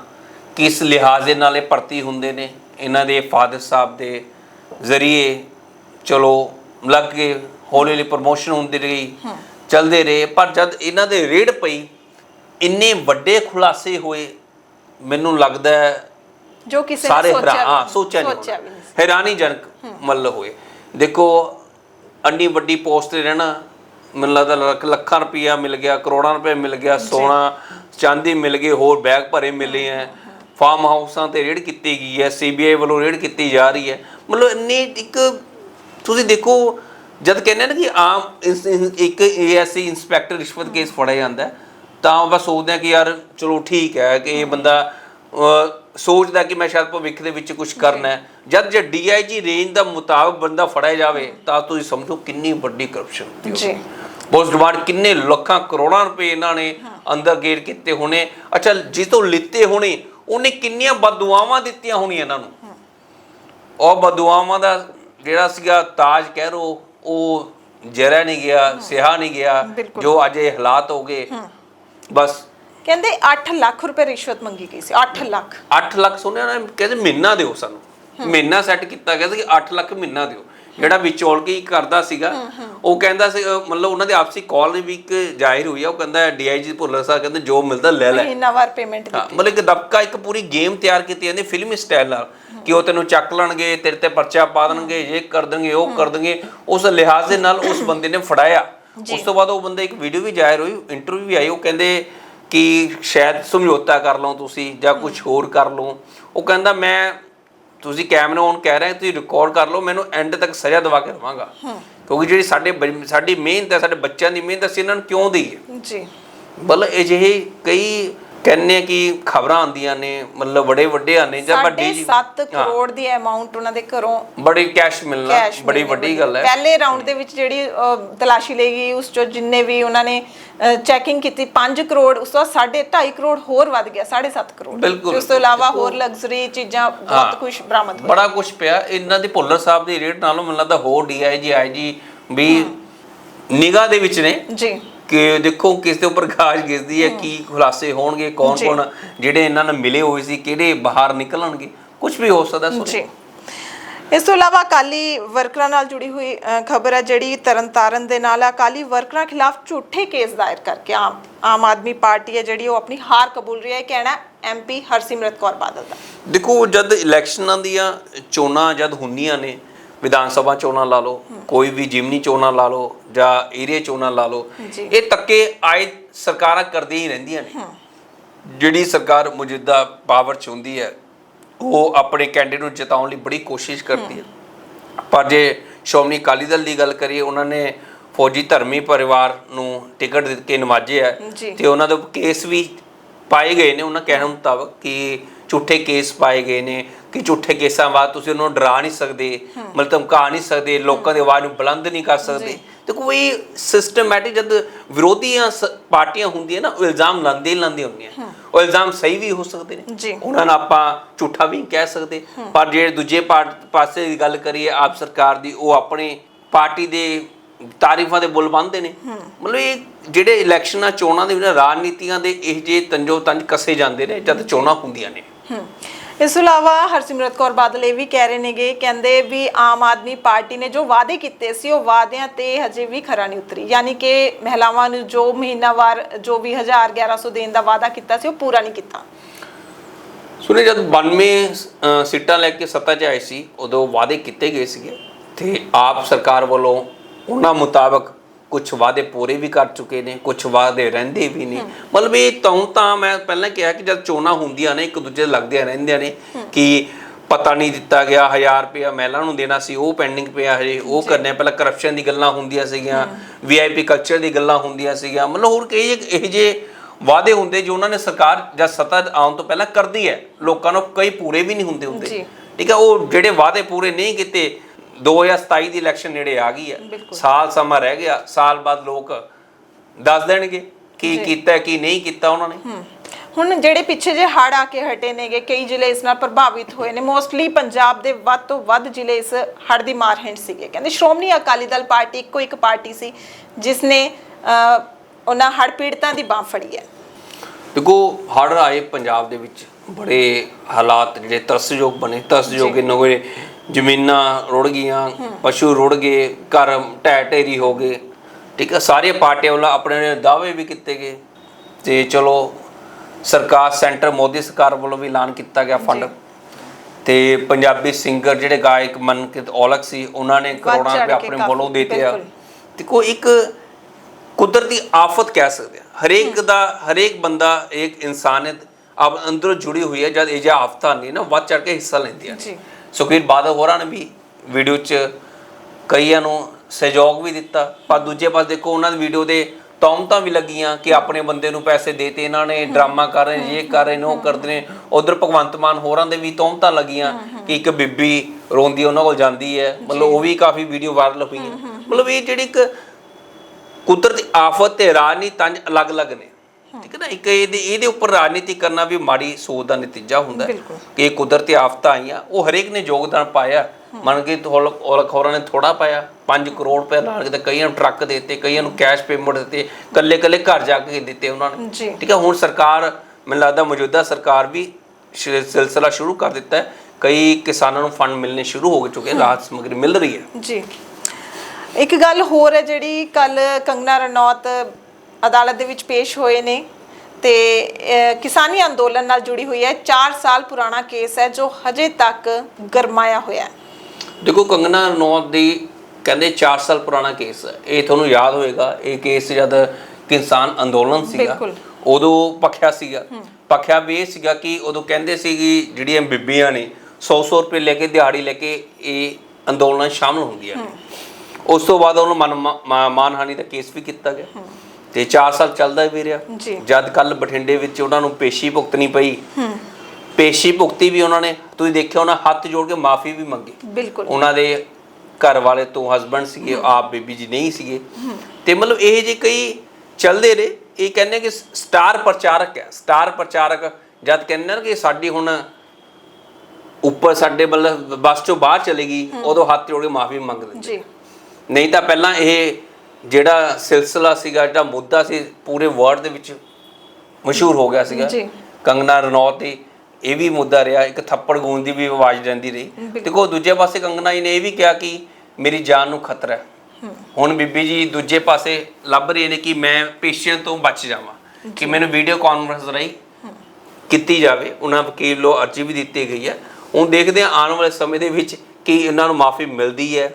S2: ਕਿਸ ਲਿਹਾਜ਼ ਦੇ ਨਾਲ ਇਹ ਭਰਤੀ ਹੁੰਦੇ ਨੇ? ਇਹਨਾਂ ਦੇ ਫਾਦਰ ਸਾਹਿਬ ਦੇ ਜ਼ਰੀਏ ਚਲੋ ਲੱਗ ਕੇ ਹੌਲੀ ਹੌਲੀ ਪ੍ਰਮੋਸ਼ਨ ਹੁੰਦੀ ਰਹੀ ਚੱਲਦੇ ਰਹੇ। ਪਰ ਜਦ ਇਹਨਾਂ ਦੇ ਰੇਡ ਪਈ ਇੰਨੇ ਵੱਡੇ ਖੁਲਾਸੇ ਹੋਏ ਮੈਨੂੰ ਲੱਗਦਾ ਹੈ
S1: ਜੋ ਕਿਸੇ
S2: ਸਾਰੇ
S1: ਨੇ ਸੋਚਿਆ
S2: ਹੈਰਾ- ਹਾਂ ਸੋਚਿਆ ਨਹੀਂ ਹੈਰਾਨੀਜਨਕ ਮੱਲ ਹੋਏ। ਦੇਖੋ ਅੰਨੀ ਵੱਡੀ ਪੋਸਟ ਤੇ ਰਹਿਣਾ ਮੈਨੂੰ ਲੱਗਦਾ ਲੱਖ- ਲੱਖਾਂ ਰੁਪਈਆ ਮਿਲ ਗਿਆ ਕਰੋੜਾਂ ਰੁਪਏ ਮਿਲ ਗਿਆ ਸੋਨਾ ਚਾਂਦੀ ਮਿਲ ਗਈ ਹੋਰ ਬੈਗ ਭਰੇ ਮਿਲੇ ਹੈ। ਫਾਰਮ ਹਾਊਸਾਂ ਤੇ ਰੇਡ ਕੀਤੀ ਗਈ ਹੈ ਸੀਬੀਆਈ ਵੱਲੋਂ ਰੇਡ ਕੀਤੀ ਜਾ ਰਹੀ ਹੈ। ਮਤਲਬ ਇੰਨੀ ਇੱਕ ਤੁਸੀਂ ਦੇਖੋ ਜਦ ਕਹਿੰਦੇ ਨੇ ਕਿ ਆਮ ਇੱਕ ਏਐਸਸੀ ਇੰਸਪੈਕਟਰ ਰਿਸ਼ਵਤ ਕੇਸ ਫੜਿਆ ਜਾਂਦਾ ਤਾਂ ਆਪਾਂ ਸੋਚਦੇ ਹਾਂ ਕਿ ਯਾਰ ਚਲੋ ਠੀਕ ਹੈ ਕਿ ਇਹ ਬੰਦਾ ਸੋਚਦਾ ਕਿ ਮੈਂ ਸ਼ਾਇਦ ਭਵਿੱਖ ਦੇ ਵਿੱਚ ਕੁਝ ਕਰਨਾ ਹੈ। ਜਦ ਜੇ ਡੀਆਈਜੀ ਰੇਂਜ ਦਾ ਮੁਤਾਬਕ ਬੰਦਾ ਫੜਿਆ ਜਾਵੇ ਤਾਂ ਤੁਸੀਂ ਸਮਝੋ ਕਿੰਨੀ ਵੱਡੀ ਕਰਪਸ਼ਨ
S1: ਜੀ।
S2: ਉਸ ਡਿਮਾਂਡ ਕਿੰਨੇ ਲੱਖਾਂ ਕਰੋੜਾਂ ਰੁਪਏ ਇਹਨਾਂ ਨੇ ਅੰਦਰ ਗੇਰ ਕੀਤੇ ਹੋਣੇ। ਅੱਛਾ ਜਿਸ ਤੋਂ ਲਿੱਤੇ ਹੋਣੇ ਉਹਨੇ ਕਿੰਨੀਆਂ ਬਦਦੁਆਵਾਂ ਦਿੱਤੀਆਂ ਹੋਣੀਆਂ ਇਹਨਾਂ ਨੂੰ। ਉਹ ਬਦਦੁਆਵਾਂ ਦਾ ਜਿਹੜਾ ਸੀਗਾ ਤਾਜ ਕਹਿ ਰੋ ਉਹ ਜਰਾ ਨਹੀਂ ਗਿਆ ਸਿਹਾ ਨਹੀਂ ਗਿਆ। ਜੋ ਅੱਜ ਇਹ ਹਾਲਾਤ ਹੋ ਗਏ। ਬਸ।
S1: ਕਹਿੰਦੇ 8 ਲੱਖ ਰੁਪਏ ਰਿਸ਼ਵਤ ਮੰਗੀ ਗਈ ਸੀ 8 ਲੱਖ।
S2: 8 ਲੱਖ ਸੁਣਿਆ ਨਾ ਕਹਿੰਦੇ ਮਹੀਨਾ ਦਿਓ ਸਾਨੂੰ। ਮਹੀਨਾ ਸੈੱਟ ਕੀਤਾ ਗਿਆ ਸੀ ਕਿ 8 ਲੱਖ ਮਹੀਨਾ ਦਿਓ। ਜਿਹੜਾ ਵਿਚੋਲਗੀ ਕਰਦਾ ਸੀਗਾ ਉਹ ਕਹਿੰਦਾ ਸੀ ਮਤਲਬ ਉਹਨਾਂ ਦੇ ਆਪਸੀ ਕਾਲ ਵੀ ਇੱਕ ਜ਼ਾਹਿਰ ਹੋਈ ਆ ਉਹ ਕਹਿੰਦਾ ਡੀਆਈਜੀ ਭੁੱਲਰ ਸਾਹਿਬ ਕਹਿੰਦੇ ਜੋ ਮਿਲਦਾ ਲੈ ਲੈ।
S1: ਮਹੀਨਾਵਾਰ ਪੇਮੈਂਟ
S2: ਹਾਂ, ਮਤਲਬ ਇੱਕ ਦਬਕਾ ਇੱਕ ਪੂਰੀ ਗੇਮ ਤਿਆਰ ਕੀਤੀ ਜਾਂਦੀ ਫਿਲਮੀ ਸਟਾਈਲ ਨਾਲ ਕਿ ਉਹ ਤੈਨੂੰ ਚੱਕ ਲੈਣਗੇ ਤੇਰੇ ਤੇ ਪਰਚਾ ਪਾ ਦੇਣਗੇ ਇਹ ਕਰ ਦੇਣਗੇ ਉਹ ਕਰ ਦੇਣਗੇ ਉਸ ਲਿਹਾਜ਼ ਦੇ ਨਾਲ ਉਸ ਬੰਦੇ ਨੇ ਫੜਾਇਆ। ਉਸ ਤੋਂ ਬਾਅਦ ਉਹ ਬੰਦਾ ਇੱਕ ਵੀਡੀਓ ਵੀ ਜ਼ਾਹਿਰ ਹੋਈ ਇੰਟਰਵਿਊ ਵੀ ਆਈ ਉਹ ਕਹਿੰਦੇ ਕਿ ਸ਼ਾਇਦ ਸਮਝੌਤਾ ਕਰ ਲਓ ਤੁਸੀਂ ਜਾਂ ਕੁਝ ਹੋਰ ਕਰ ਲਓ। ਉਹ ਕਹਿੰਦਾ ਮੈਂ ਤੁਸੀਂ ਕੈਮਰਾ ਔਨ ਕਹਿ ਰਹੇ ਤੁਸੀਂ ਰਿਕਾਰਡ ਕਰ ਲਓ ਮੈਨੂੰ ਐਂਡ ਤੱਕ ਸਜ਼ਾ ਦਵਾ ਕੇ ਰਵਾਂਗਾ। ਕਿਉਂਕਿ ਜਿਹੜੀ ਸਾਡੇ ਬ- ਸਾਡੀ ਮਿਹਨਤ ਹੈ ਸਾਡੇ ਬੱਚਿਆਂ ਦੀ ਮਿਹਨਤ ਅਸੀਂ ਇਹਨਾਂ ਨੂੰ ਕਿਉਂ ਦਈਏ?
S1: ਜੀ।
S2: ਮਤਲਬ ਅਜਿਹੇ ਕਈ ਕਹਿੰਨੇ ਕਿ ਖਬਰਾਂ ਆਉਂਦੀਆਂ ਨੇ ਮਤਲਬ ਬੜੇ ਵੱਡੇ ਆਨੇ ਜਾਂ ਵੱਡੀ
S1: 7 ਕਰੋੜ ਦੀ ਅਮਾਉਂਟ ਉਹਨਾਂ ਦੇ ਘਰੋਂ
S2: ਬੜੀ ਕੈਸ਼ ਮਿਲਣਾ ਬੜੀ ਵੱਡੀ ਗੱਲ ਹੈ।
S1: ਪਹਿਲੇ ਰਾਉਂਡ ਦੇ ਵਿੱਚ ਜਿਹੜੀ ਤਲਾਸ਼ੀ ਲਈ ਗਈ ਉਸ ਚੋਂ ਜਿੰਨੇ ਵੀ ਉਹਨਾਂ ਨੇ ਚੈਕਿੰਗ ਕੀਤੀ 5 ਕਰੋੜ ਉਸ ਤੋਂ ਬਾਅਦ 2.5 ਕਰੋੜ ਹੋਰ ਵੱਧ ਗਿਆ 7.5 ਕਰੋੜ। ਉਸ ਤੋਂ ਇਲਾਵਾ ਹੋਰ ਲਗਜ਼ਰੀ ਚੀਜ਼ਾਂ ਬਹੁਤ ਕੁਝ ਬਰਾਮਦ ਹੋਇਆ।
S2: ਬੜਾ ਕੁਝ ਪਿਆ। ਇਹਨਾਂ ਦੀ ਭੁੱਲਰ ਸਾਹਿਬ ਦੀ ਰੇਟ ਨਾਲੋਂ ਮੈਨੂੰ ਲੱਗਦਾ ਹੋਰ ਡੀਆਈਜੀ ਆਈਜੀ ਵੀ ਨਿਗਾਹ ਦੇ ਵਿੱਚ ਨੇ।
S1: ਜੀ।
S2: ਕਿ ਦੇਖੋ ਕਿਸ ਦੇ ਉੱਪਰ ਗਾਜ ਗਿਸਦੀ ਹੈ ਕੀ ਖੁਲਾਸੇ ਹੋਣਗੇ ਕੌਣ। ਕੌਣ ਜਿਹੜੇ ਇਹਨਾਂ ਨਾਲ ਮਿਲੇ ਹੋਏ ਸੀ ਕਿਹੜੇ ਬਾਹਰ ਨਿਕਲਣਗੇ ਕੁਝ ਵੀ ਹੋ ਸਕਦਾ ਸੋ
S1: ਜੀ। ਇਸ ਤੋਂ ਇਲਾਵਾ ਅਕਾਲੀ ਵਰਕਰਾਂ ਨਾਲ ਜੁੜੀ ਹੋਈ ਖਬਰ ਹੈ ਜਿਹੜੀ ਤਰਨਤਾਰਨ ਦੇ ਨਾਲ ਅਕਾਲੀ ਵਰਕਰਾਂ ਖਿਲਾਫ ਝੂਠੇ ਕੇਸ ਦਾਇਰ ਕਰਕੇ ਆਮ ਆਮ ਆਦਮੀ ਪਾਰਟੀ ਹੈ ਜਿਹੜੀ ਉਹ ਆਪਣੀ ਹਾਰ ਕਬੂਲ ਰਹੀ ਹੈ। ਕਹਿਣਾ ਐਮਪੀ ਹਰਸਿਮਰਤ ਕੌਰ ਬਾਦਲ ਦਾ।
S2: ਦੇਖੋ ਜਦ ਇਲੈਕਸ਼ਨਾਂ ਦੀਆਂ ਚੋਣਾਂ ਜਦ ਹੁੰਦੀਆਂ ਨੇ ਵਿਧਾਨ ਸਭਾ ਚੋਣਾਂ ਲਾ ਲਓ ਕੋਈ ਵੀ ਜਿਮਨੀ ਚੋਣਾਂ ਲਾ ਲਓ ਜਾਂ ਏਰੀਆ ਚੋਣਾਂ ਲਾ ਲਓ। ਇਹ ਤੱਕੇ ਆਏ ਸਰਕਾਰਾਂ ਕਰਦੀਆਂ ਹੀ ਰਹਿੰਦੀਆਂ ਨੇ। ਜਿਹੜੀ ਸਰਕਾਰ ਮੌਜੂਦਾ ਪਾਵਰ ਚ ਹੁੰਦੀ ਹੈ ਉਹ ਆਪਣੇ ਕੈਂਡੀਡੇਟ ਨੂੰ ਜਿਤਾਉਣ ਲਈ ਬੜੀ ਕੋਸ਼ਿਸ਼ ਕਰਦੀ ਹੈ। ਪਰ ਜੇ ਸ਼੍ਰੋਮਣੀ ਅਕਾਲੀ ਦਲ ਦੀ ਗੱਲ ਕਰੀਏ ਉਹਨਾਂ ਨੇ ਫੌਜੀ ਧਰਮੀ ਪਰਿਵਾਰ ਨੂੰ ਟਿਕਟ ਦੇ ਕੇ ਨਵਾਜਿਆ ਹੈ। ਤੇ ਉਹਨਾਂ ਦੇ ਕੇਸ ਵੀ ਪਾਏ ਗਏ ਨੇ ਉਹਨਾਂ ਕਹਿਣ ਮੁਤਾਬਕ ਕਿ ਝੂਠੇ ਕੇਸ ਪਾਏ ਗਏ ਨੇ ਕਿ ਝੂਠੇ ਕੇਸਾਂ ਬਾਅਦ ਤੁਸੀਂ ਉਹਨਾਂ ਨੂੰ ਡਰਾ ਨਹੀਂ ਸਕਦੇ ਮਤਲਬ ਧਮਕਾ ਨਹੀਂ ਸਕਦੇ ਲੋਕਾਂ ਦੀ ਆਵਾਜ਼ ਨੂੰ ਬੁਲੰਦ ਨਹੀਂ ਕਰ ਸਕਦੇ। ਤੇ ਕੋਈ ਸਿਸਟਮੈਟਿਕ ਜਦ ਵਿਰੋਧੀਆਂ ਪਾਰਟੀਆਂ ਹੁੰਦੀਆਂ ਨਾ ਉਹ ਇਲਜ਼ਾਮ ਲਾਉਂਦੇ ਲਾਉਂਦੇ ਹੁੰਦੀਆਂ ਉਹ ਇਲਜ਼ਾਮ ਸਹੀ ਵੀ ਹੋ ਸਕਦੇ ਨੇ। ਉਹਨਾਂ ਨੂੰ ਆਪਾਂ ਝੂਠਾ ਵੀ ਕਹਿ ਸਕਦੇ। ਪਰ ਜੇ ਦੂਜੇ ਪਾਸੇ ਦੀ ਗੱਲ ਕਰੀਏ ਆਪ ਸਰਕਾਰ ਦੀ ਉਹ ਆਪਣੇ ਪਾਰਟੀ ਦੇ ਤਾਰੀਫਾਂ ਦੇ ਬੁੱਲ ਬੰਨਦੇ ਨੇ। ਮਤਲਬ ਇਹ ਜਿਹੜੇ ਇਲੈਕਸ਼ਨਾਂ ਚੋਣਾਂ ਦੇ ਵਿੱਚ ਰਾਜਨੀਤੀਆਂ ਦੇ ਇਹ ਜੇ ਤੰਜੋ ਤੰਜ ਕੱਸੇ ਜਾਂਦੇ ਨੇ ਜਦ ਚੋਣਾਂ ਹੁੰਦੀਆਂ ਨੇ।
S1: ਇਸ ਤੋਂ ਇਲਾਵਾ ਹਰਸਿਮਰਤ ਕੌਰ ਬਾਦਲ ਇਹ ਵੀ ਕਹਿ ਰਹੇ ਨੇਗੇ, ਕਹਿੰਦੇ ਵੀ ਆਮ ਆਦਮੀ ਪਾਰਟੀ ਨੇ ਜੋ ਵਾਅਦੇ ਕੀਤੇ ਸੀ, ਉਹ ਵਾਅਦਿਆਂ ਤੇ ਹਜੇ ਵੀ ਖਰਾ ਨਹੀਂ ਉਤਰੀ। ਯਾਨੀ ਕਿ ਮਹਿਲਾਵਾਂ ਨੂੰ ਜੋ ਮਹੀਨਾਵਾਰ, ਜੋ ਵੀ 1000 1100 ਦੇਣ ਦਾ ਵਾਅਦਾ ਕੀਤਾ ਸੀ, ਉਹ ਪੂਰਾ ਨਹੀਂ ਕੀਤਾ।
S2: ਸੁਣੇ ਜਦ 92 ਸੀਟਾਂ ਲੈ ਕੇ ਸੱਤਾ 'ਚ ਆਏ ਸੀ, ਉਦੋਂ ਵਾਅਦੇ ਕੀਤੇ ਗਏ ਸੀਗੇ ਤੇ ਆਪ ਸਰਕਾਰ ਵੱਲੋਂ ਉਹਨਾਂ ਮੁਤਾਬਕ ਕੁਝ ਵਾਅਦੇ ਪੂਰੇ ਵੀ ਕਰ ਚੁੱਕੇ ਨੇ ਕੁਝ ਵਾਅਦੇ ਰਹਿੰਦੇ ਵੀ ਨੇ। ਮਤਲਬ ਇਹ ਤਾਂ ਤਾਂ ਮੈਂ ਪਹਿਲਾਂ ਕਿਹਾ ਕਿ ਜਦ ਚੋਣਾਂ ਹੁੰਦੀਆਂ ਨੇ ਇੱਕ ਦੂਜੇ ਲੱਗਦੀਆਂ ਰਹਿੰਦੀਆਂ ਨੇ ਕਿ ਪਤਾ ਨਹੀਂ ਦਿੱਤਾ ਗਿਆ 1000 ਰੁਪਇਆ ਮਹਿਲਾ ਨੂੰ ਦੇਣਾ ਸੀ ਉਹ ਪੈਂਡਿੰਗ ਪਿਆ ਹਜੇ ਉਹ ਕਰਨੇ। ਪਹਿਲਾਂ ਕਰਪਸ਼ਨ ਦੀ ਗੱਲਾਂ ਹੁੰਦੀਆਂ ਸੀਗੀਆਂ ਵੀਆਈਪੀ ਕਲਚਰ ਦੀ ਗੱਲਾਂ ਹੁੰਦੀਆਂ ਸੀਗੀਆਂ। ਮਤਲਬ ਹੋਰ ਕਈ ਇਹ ਜੇ ਵਾਅਦੇ ਹੁੰਦੇ ਜੋ ਉਹਨਾਂ ਨੇ ਸਰਕਾਰ ਜਦ ਸੱਤਾ ਆਉਣ ਤੋਂ ਪਹਿਲਾਂ ਕਰਦੀ ਹੈ। ਲੋਕਾਂ ਨੂੰ ਕਈ ਪੂਰੇ ਵੀ ਨਹੀਂ ਹੁੰਦੇ
S1: ਜੀ।
S2: ਹੁੰਦੇ ਠੀਕ ਹੈ ਉਹ ਜਿਹੜੇ ਵਾਅਦੇ ਪੂਰੇ ਨਹੀਂ ਕੀਤੇ 2027 ਦੀ ਇਲੈਕਸ਼ਨ ਨੇੜੇ ਆ ਗਈ ਹੈ। ਸਾਲ ਸਮਾਂ ਰਹਿ ਗਿਆ ਸਾਲ ਬਾਅਦ ਲੋਕ ਦੱਸ ਦੇਣਗੇ ਕੀ ਕੀਤਾ ਕੀ ਨਹੀਂ ਕੀਤਾ ਉਹਨਾਂ ਨੇ।
S1: ਹੁਣ ਜਿਹੜੇ ਪਿੱਛੇ ਜੇ ਹੜ ਆ ਕੇ ਹਟੇ ਨੇਗੇ ਕਈ ਜ਼ਿਲ੍ਹੇ ਇਸ ਨਾਲ ਪ੍ਰਭਾਵਿਤ ਹੋਏ ਨੇ। ਮੋਸਟਲੀ ਪੰਜਾਬ ਦੇ ਵੱਧ ਤੋਂ ਵੱਧ ਜ਼ਿਲ੍ਹੇ ਇਸ ਹੜ ਦੀ ਮਾਰ ਹੇਠ ਸੀਗੇ। ਕਹਿੰਦੇ ਸ਼੍ਰੋਮਣੀ ਅਕਾਲੀ ਦਲ ਪਾਰਟੀ ਇੱਕੋ ਇੱਕ ਪਾਰਟੀ ਸੀ ਜਿਸ ਨੇ ਉਹਨਾਂ ਹੜ ਪੀੜਤਾਂ ਦੀ ਬਾਹ ਫੜੀ ਹੈ।
S2: ਦੇਖੋ ਹੜ੍ਹ ਆਏ ਪੰਜਾਬ ਦੇ ਵਿੱਚ ਬੜੇ ਹਾਲਾਤ ਜਿਹੜੇ ਤਰਸਯੋਗ ਬਣੇ। ਤਰਸਯੋਗ ਇਹਨਾਂ ਹੋਏ ਜ਼ਮੀਨਾਂ ਰੁੜ ਗਈਆਂ ਪਸ਼ੂ ਰੁੜ ਗਏ ਘਰ ਢਹਿ ਢੇਰੀ ਹੋ ਗਏ। ਠੀਕ ਹੈ ਸਾਰੀਆਂ ਪਾਰਟੀਆਂ ਵੱਲੋਂ ਆਪਣੇ ਦਾਅਵੇ ਵੀ ਕੀਤੇ ਗਏ। ਤੇ ਚਲੋ ਸਰਕਾਰ ਸੈਂਟਰ ਮੋਦੀ ਸਰਕਾਰ ਵੱਲੋਂ ਵੀ ਐਲਾਨ ਕੀਤਾ ਗਿਆ ਫੰਡ। ਤੇ ਪੰਜਾਬੀ ਸਿੰਗਰ ਜਿਹੜੇ ਗਾਇਕ ਮਨਕਿਤ ਔਲਖ ਸੀ ਉਹਨਾਂ ਨੇ ਕਰੋੜਾਂ ਰੁਪਏ ਆਪਣੇ ਵੱਲੋਂ ਦਿੱਤੇ ਆ।
S1: ਬਿਲਕੁਲ।
S2: ਦੇਖੋ ਇੱਕ ਕੁਦਰਤੀ ਆਫਤ ਕਹਿ ਸਕਦੇ ਆ। ਹਰੇਕ ਦਾ ਹਰੇਕ ਬੰਦਾ ਇੱਕ ਇਨਸਾਨੀਅਤ ਆਪ ਅੰਦਰੋਂ ਜੁੜੀ ਹੋਈ ਹੈ ਜਦ ਇਹ ਜਿਹਾ ਆਫਤਾਂ ਨਹੀਂ ਨਾ ਵੱਧ ਚੜ ਕੇ ਹਿੱਸਾ ਲੈਂਦੀਆਂ
S1: ਜੀ।
S2: ਸੁਖਬੀਰ ਬਾਦਲ ਹੋਰਾਂ ਨੇ ਵੀ ਵੀਡੀਓ 'ਚ ਕਈਆਂ ਨੂੰ ਸਹਿਯੋਗ ਵੀ ਦਿੱਤਾ। ਪਰ ਦੂਜੇ ਪਾਸੇ ਦੇਖੋ, ਉਹਨਾਂ ਦੀ ਵੀਡੀਓ ਦੇ ਤੌਮਤਾਂ ਵੀ ਲੱਗੀਆਂ ਕਿ ਆਪਣੇ ਬੰਦੇ ਨੂੰ ਪੈਸੇ ਦੇਤੇ ਇਹਨਾਂ ਨੇ ਡਰਾਮਾ ਕਰ ਰਹੇ ਨੇ, ਇਹ ਕਰ ਰਹੇ ਨੇ, ਉਹ ਕਰਦੇ ਨੇ। ਉਧਰ ਭਗਵੰਤ ਮਾਨ ਹੋਰਾਂ ਦੇ ਵੀ ਤੌਮਤਾਂ ਲੱਗੀਆਂ ਕਿ ਇੱਕ ਬੀਬੀ ਰੋਂਦੀ ਉਹਨਾਂ ਕੋਲ ਜਾਂਦੀ ਹੈ। ਮਤਲਬ ਉਹ ਵੀ ਕਾਫੀ ਵੀਡੀਓ ਵਾਇਰਲ ਹੋਈਆਂ। ਮਤਲਬ ਇਹ ਜਿਹੜੀ ਇੱਕ ਕੁਦਰਤੀ ਆਫਤ ਤੇ ਰਾਜਨੀਤੀ ਤੰਜ ਅਲੱਗ-ਅਲੱਗ ਨੇ। ਠੀਕ ਹੈ ਨਾ? ਇੱਕ ਇਹਦੇ ਇਹਦੇ ਉੱਪਰ ਰਾਜਨੀਤੀ ਕਰਨਾ ਵੀ ਮਾੜੀ ਸੋਚ ਦਾ ਨਤੀਜਾ ਹੁੰਦਾ ਹੈ। ਕਿ ਕੁਦਰਤੀ ਆਫਤਾਂ ਆਈਆਂ ਉਹ ਹਰੇਕ ਨੇ ਯੋਗਦਾਨ ਪਾਇਆ। ਮੰਨ ਕੇ ਔਲਖ ਖੌਰਾਂ ਨੇ ਥੋੜਾ ਪਾਇਆ 5 ਕਰੋੜ ਰੁਪਏ ਲਾ ਕੇ ਤੇ ਕਈਆਂ ਨੂੰ ਟਰੱਕ ਦਿੱਤੇ ਕਈਆਂ ਨੂੰ ਕੈਸ਼ ਪੇਮੈਂਟ ਦਿੱਤੇ ਕੱਲੇ ਕੱਲੇ ਘਰ ਜਾ ਕੇ ਦਿੱਤੇ ਉਹਨਾਂ ਨੇ। ਠੀਕ ਹੈ? ਹੁਣ ਸਰਕਾਰ ਮੈਨੂੰ ਲੱਗਦਾ ਮੌਜੂਦਾ ਸਰਕਾਰ ਵੀ ਸਿਲਸਿਲਾ ਸ਼ੁਰੂ ਕਰ ਦਿੱਤਾ ਹੈ। ਕਈ ਕਿਸਾਨਾਂ ਨੂੰ ਫੰਡ ਮਿਲਣੇ ਸ਼ੁਰੂ ਹੋ ਚੁੱਕੇ ਰਾਹਤ ਸਮੱਗਰੀ ਮਿਲ ਰਹੀ ਹੈ।
S1: ਜੀ। ਇੱਕ ਗੱਲ ਹੋਰ ਹੈ ਜਿਹੜੀ ਕੱਲ ਕੰਗਨਾ ਰਣੌਤ ਅਦਾਲਤ ਦੇ ਵਿੱਚ ਪੇਸ਼ ਹੋਏ ਨੇ ਤੇ ਕਿਸਾਨੀ ਅੰਦੋਲਨ ਨਾਲ ਜੁੜੀ ਹੋਈ ਹੈ। 4 ਸਾਲ ਪੁਰਾਣਾ ਕੇਸ ਹੈ ਜੋ ਹਜੇ ਤੱਕ ਗਰਮਾਇਆ ਹੋਇਆ ਹੈ।
S2: ਦੇਖੋ ਕੰਗਨਾ ਰਣੌਤ ਦੀ ਕਹਿੰਦੇ 4 ਸਾਲ ਪੁਰਾਣਾ ਕੇਸ ਹੈ। ਇਹ ਤੁਹਾਨੂੰ ਯਾਦ ਹੋਏਗਾ ਇਹ ਕੇਸ ਜਦ ਕਿਸਾਨ ਅੰਦੋਲਨ ਸੀਗਾ। ਉਦੋਂ ਪੱਖਿਆ ਸੀਗਾ। ਪੱਖਿਆ ਵੀ ਇਹ ਸੀਗਾ ਕਿ ਉਦੋਂ ਕਹਿੰਦੇ ਸੀ ਕਿ ਜਿਹੜੀਆਂ ਬੀਬੀਆਂ ਨੇ 100-100 ਰੁਪਏ ਲੈ ਕੇ ਦਿਹਾੜੀ ਲੈ ਕੇ ਇਹ ਅੰਦੋਲਨਾਂ ਸ਼ਾਮਲ ਹੁੰਦੀਆਂ ਨੇ। ਉਸ ਤੋਂ ਬਾਅਦ ਉਹਨੂੰ ਮਾਨਹਾਨੀ ਦਾ ਕੇਸ ਵੀ ਕੀਤਾ ਗਿਆ। ਤੇ 4 ਸਾਲ ਚੱਲਦਾ ਵੀ ਰਿਹਾ।
S1: ਜੀ।
S2: ਜਦ ਕੱਲ ਬਠਿੰਡੇ ਵਿੱਚ ਉਹਨਾਂ ਨੂੰ ਪੇਸ਼ੀ ਭੁਗਤਣੀ ਪਈ। ਪੇਸ਼ੀ ਭੁਗਤੀ ਵੀ ਉਹਨਾਂ ਨੇ। ਤੁਸੀਂ ਦੇਖਿਆ ਉਹਨਾਂ ਹੱਥ ਜੋੜ ਕੇ ਮਾਫੀ ਵੀ ਮੰਗੀ।
S1: ਬਿਲਕੁਲ।
S2: ਉਹਨਾਂ ਦੇ ਘਰ ਵਾਲੇ ਤੋਂ ਹਸਬੰਡ ਸੀਗੇ ਆਪ ਬੇਬੀ ਜੀ ਨਹੀਂ ਸੀਗੇ। ਤੇ ਮਤਲਬ ਇਹ ਜੇ ਕਈ ਚੱਲਦੇ ਰਹੇ ਇਹ ਕਹਿੰਦੇ ਕਿ ਸਟਾਰ ਪ੍ਰਚਾਰਕ ਹੈ। ਸਟਾਰ ਪ੍ਰਚਾਰਕ ਜਦ ਕਹਿੰਦੇ ਨੇ ਕਿ ਸਾਡੀ ਹੁਣ ਉੱਪਰ ਸਾਡੇ ਮਤਲਬ ਬੱਸ ਚੋਂ ਬਾਹਰ ਚਲੇਗੀ ਉਦੋਂ ਹੱਥ ਜੋੜ ਕੇ ਮਾਫੀ ਮੰਗ ਦਿੰਦੇ
S1: ਜੀ।
S2: ਨਹੀਂ ਤਾਂ ਪਹਿਲਾਂ ਇਹ ਜਿਹੜਾ ਸਿਲਸਿਲਾ ਸੀਗਾ ਜਿਹੜਾ ਮੁੱਦਾ ਸੀ ਪੂਰੇ ਵਰਲਡ ਦੇ ਵਿੱਚ ਮਸ਼ਹੂਰ ਹੋ ਗਿਆ ਸੀਗਾ।
S1: ਜੀ।
S2: ਕੰਗਨਾ ਰਣੌਤ ਦੀ ਇਹ ਵੀ ਮੁੱਦਾ ਰਿਹਾ ਇੱਕ ਥੱਪੜ ਗੂੰਜ ਦੀ ਵੀ ਆਵਾਜ਼ ਰਹਿੰਦੀ ਰਹੀ। ਦੇਖੋ ਦੂਜੇ ਪਾਸੇ ਕੰਗਨਾ ਜੀ ਨੇ ਇਹ ਵੀ ਕਿਹਾ ਕਿ ਮੇਰੀ ਜਾਨ ਨੂੰ ਖਤਰਾ ਹੈ। ਹੁਣ ਬੀਬੀ ਜੀ ਦੂਜੇ ਪਾਸੇ ਲੱਭ ਰਹੇ ਨੇ ਕਿ ਮੈਂ ਪੇਸ਼ੈਂਟ ਤੋਂ ਬਚ ਜਾਵਾਂ ਕਿ ਮੈਨੂੰ ਵੀਡੀਓ ਕਾਨਫਰੰਸ ਰਾਹੀਂ ਕੀਤੀ ਜਾਵੇ। ਉਹਨਾਂ ਵਕੀਲ ਲੋ ਅਰਜੀ ਵੀ ਦਿੱਤੀ ਗਈ ਹੈ। ਹੁਣ ਦੇਖਦੇ ਹਾਂ ਆਉਣ ਵਾਲੇ ਸਮੇਂ ਦੇ ਵਿੱਚ ਕਿ ਇਹਨਾਂ ਨੂੰ ਮਾਫੀ ਮਿਲਦੀ ਹੈ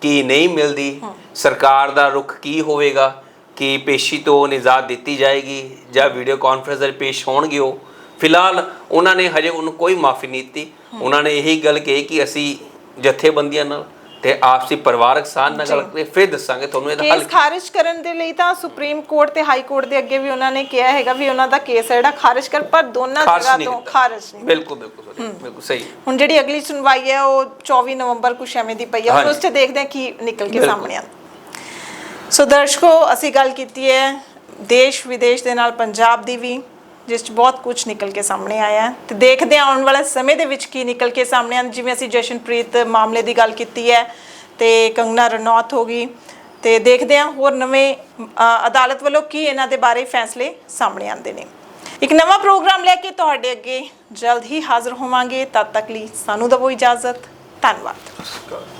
S2: ਕਿ ਨਹੀਂ ਮਿਲਦੀ? ਸਰਕਾਰ ਦਾ ਰੁਖ ਕੀ ਹੋਵੇਗਾ? ਕਿ ਪੇਸ਼ੀ ਤੋਂ ਨਿਜ਼ਾਤ ਦਿੱਤੀ ਜਾਏਗੀ ਜਾਂ ਵੀਡੀਓ ਕਾਨਫਰੰਸ ਰਾਹੀਂ ਪੇਸ਼ ਹੋਣਗੇ ਉਹ? ਫਿਲਹਾਲ ਉਹਨਾਂ ਨੇ ਹਜੇ ਉਹਨੂੰ ਕੋਈ ਮਾਫੀ ਨਹੀਂ ਦਿੱਤੀ। ਉਹਨਾਂ ਨੇ ਇਹੀ ਗੱਲ ਕਹੀ ਕਿ ਅਸੀਂ ਜਥੇਬੰਦੀਆਂ ਨਾਲ ਤੇ ਆਪਸੀ ਪਰਿਵਾਰਕ ਸਾਂਝ ਨਾਲ ਗੱਲ ਕਰਕੇ ਫਿਰ ਦੱਸਾਂਗੇ ਤੁਹਾਨੂੰ ਇਹਦਾ ਹੱਲ
S1: ਕੇਸ ਖਾਰਿਜ ਕਰਨ ਦੇ ਲਈ ਤਾਂ ਸੁਪਰੀਮ ਕੋਰਟ ਤੇ ਹਾਈ ਕੋਰਟ ਦੇ ਅੱਗੇ ਵੀ ਉਹਨਾਂ ਨੇ ਕਿਹਾ ਹੈਗਾ ਵੀ ਉਹਨਾਂ ਦਾ ਕੇਸ ਹੈ ਜਿਹੜਾ ਖਾਰਿਜ ਕਰ ਪਰ ਦੋਨਾਂ
S2: ਖਾਰਜ
S1: ਜਗ੍ਹਾ
S2: ਨਹੀਂ
S1: ਤੋਂ
S2: ਕੀਤਾ।
S1: ਖਾਰਿਜ ਨਹੀਂ।
S2: ਬਿਲਕੁਲ ਬਿਲਕੁਲ ਬਿਲਕੁਲ ਸਹੀ।
S1: ਹੁਣ ਜਿਹੜੀ ਅਗਲੀ ਸੁਣਵਾਈ ਹੈ ਉਹ 24 ਨਵੰਬਰ ਕੁਛ ਐਵੇਂ ਦੀ ਪਈ ਹੈ
S2: ਹਾਂਜੀ।
S1: ਉਸ 'ਚ ਦੇਖਦੇ ਹਾਂ ਕੀ ਨਿਕਲ ਕੇ
S2: ਬਿਲਕੁਲ।
S1: ਸਾਹਮਣੇ ਆਉਂਦਾ। ਸੋ ਦਰਸ਼ਕੋ ਅਸੀਂ ਗੱਲ ਕੀਤੀ ਹੈ ਦੇਸ਼ ਵਿਦੇਸ਼ ਦੇ ਨਾਲ ਪੰਜਾਬ ਦੀ ਵੀ। ਜਿਸ 'ਚ ਬਹੁਤ ਕੁਝ ਨਿਕਲ ਕੇ ਸਾਹਮਣੇ ਆਇਆ ਹੈ। ਤੇ ਦੇਖਦੇ ਹਾਂ, ਆਉਣ ਵਾਲੇ ਸਮੇਂ ਦੇ ਵਿੱਚ ਕੀ ਨਿਕਲ ਕੇ ਸਾਹਮਣੇ ਆਉਂਦਾ। ਜਿਵੇਂ ਅਸੀਂ ਜਸ਼ਨਪ੍ਰੀਤ ਮਾਮਲੇ ਦੀ ਗੱਲ ਕੀਤੀ ਹੈ ਤੇ ਕੰਗਨਾ ਰਣੌਤ ਹੋ ਗਈ। ਤੇ ਦੇਖਦੇ ਹਾਂ, ਹੋਰ ਨਵੇਂ ਅਦਾਲਤ ਵੱਲੋਂ ਕੀ ਇਹਨਾਂ ਦੇ ਬਾਰੇ ਫੈਸਲੇ ਸਾਹਮਣੇ ਆਉਂਦੇ ਨੇ। ਇੱਕ ਨਵਾਂ ਪ੍ਰੋਗਰਾਮ ਲੈ ਕੇ ਤੁਹਾਡੇ ਅੱਗੇ ਜਲਦ ਹੀ ਹਾਜ਼ਰ ਹੋਵਾਂਗੇ। ਤਦ ਤੱਕ ਲਈ ਸਾਨੂੰ ਦਵੋ ਇਜਾਜ਼ਤ। ਧੰਨਵਾਦ।